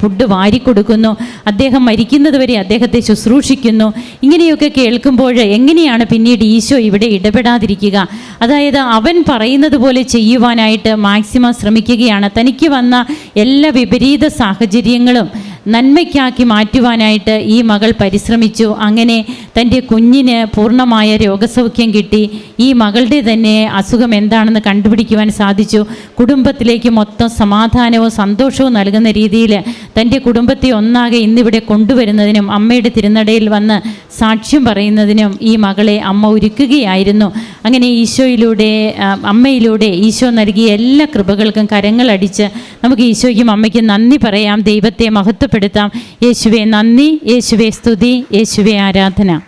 ഫുഡ് വാരിക്കൊടുക്കുന്നു അദ്ദേഹം മരിക്കുന്നത് വരെ അദ്ദേഹത്തെ ശുശ്രൂഷിക്കുന്നു. ഇങ്ങനെയൊക്കെ കേൾക്കുമ്പോൾ എങ്ങനെയാണ് പിന്നീട് ഈശോ ഇവിടെ ഇടപെടാതിരിക്കുക? അതായത് അവൻ പറയുന്നത് പോലെ ചെയ്യുവാനായിട്ട് മാക്സിമം ശ്രമിക്കുകയാണ്. തനിക്ക് വന്ന എല്ലാ വിപരീത സാഹചര്യങ്ങളും നന്മയ്ക്കാക്കി മാറ്റുവാനായിട്ട് ഈ മകൾ പരിശ്രമിച്ചു. അങ്ങനെ തന്റെ കുഞ്ഞിന് പൂർണമായ രോഗസൗഖ്യം കിട്ടി. ഈ മകളുടെ തന്നെ അസുഖം എന്താണെന്ന് കണ്ടുപിടിക്കുവാൻ സാധിച്ചു. കുടുംബത്തിലേക്ക് മൊത്തം സമാധാനവും സന്തോഷവും നൽകുന്ന രീതിയിൽ തന്റെ കുടുംബത്തെ ഒന്നാകെ ഇന്നിവിടെ കൊണ്ടുവരുന്നതിനും അമ്മയുടെ തിരുനടയിൽ വന്ന് സാക്ഷ്യം പറയുന്നതിനും ഈ മകളെ അമ്മ ഒരുക്കുകയായിരുന്നു. അങ്ങനെ ഈശോയിലൂടെ അമ്മയിലൂടെ ഈശോ നൽകിയ എല്ലാ കൃപകൾക്കും കരങ്ങളടിച്ച് നമുക്ക് ഈശോയ്ക്കും അമ്മയ്ക്കും നന്ദി പറയാം. ദൈവത്തെ മഹത്വപ്പെടുത്താം. യേശുവെ നന്ദി യേശുവെ സ്തുതി യേശുവെ ആരാധന.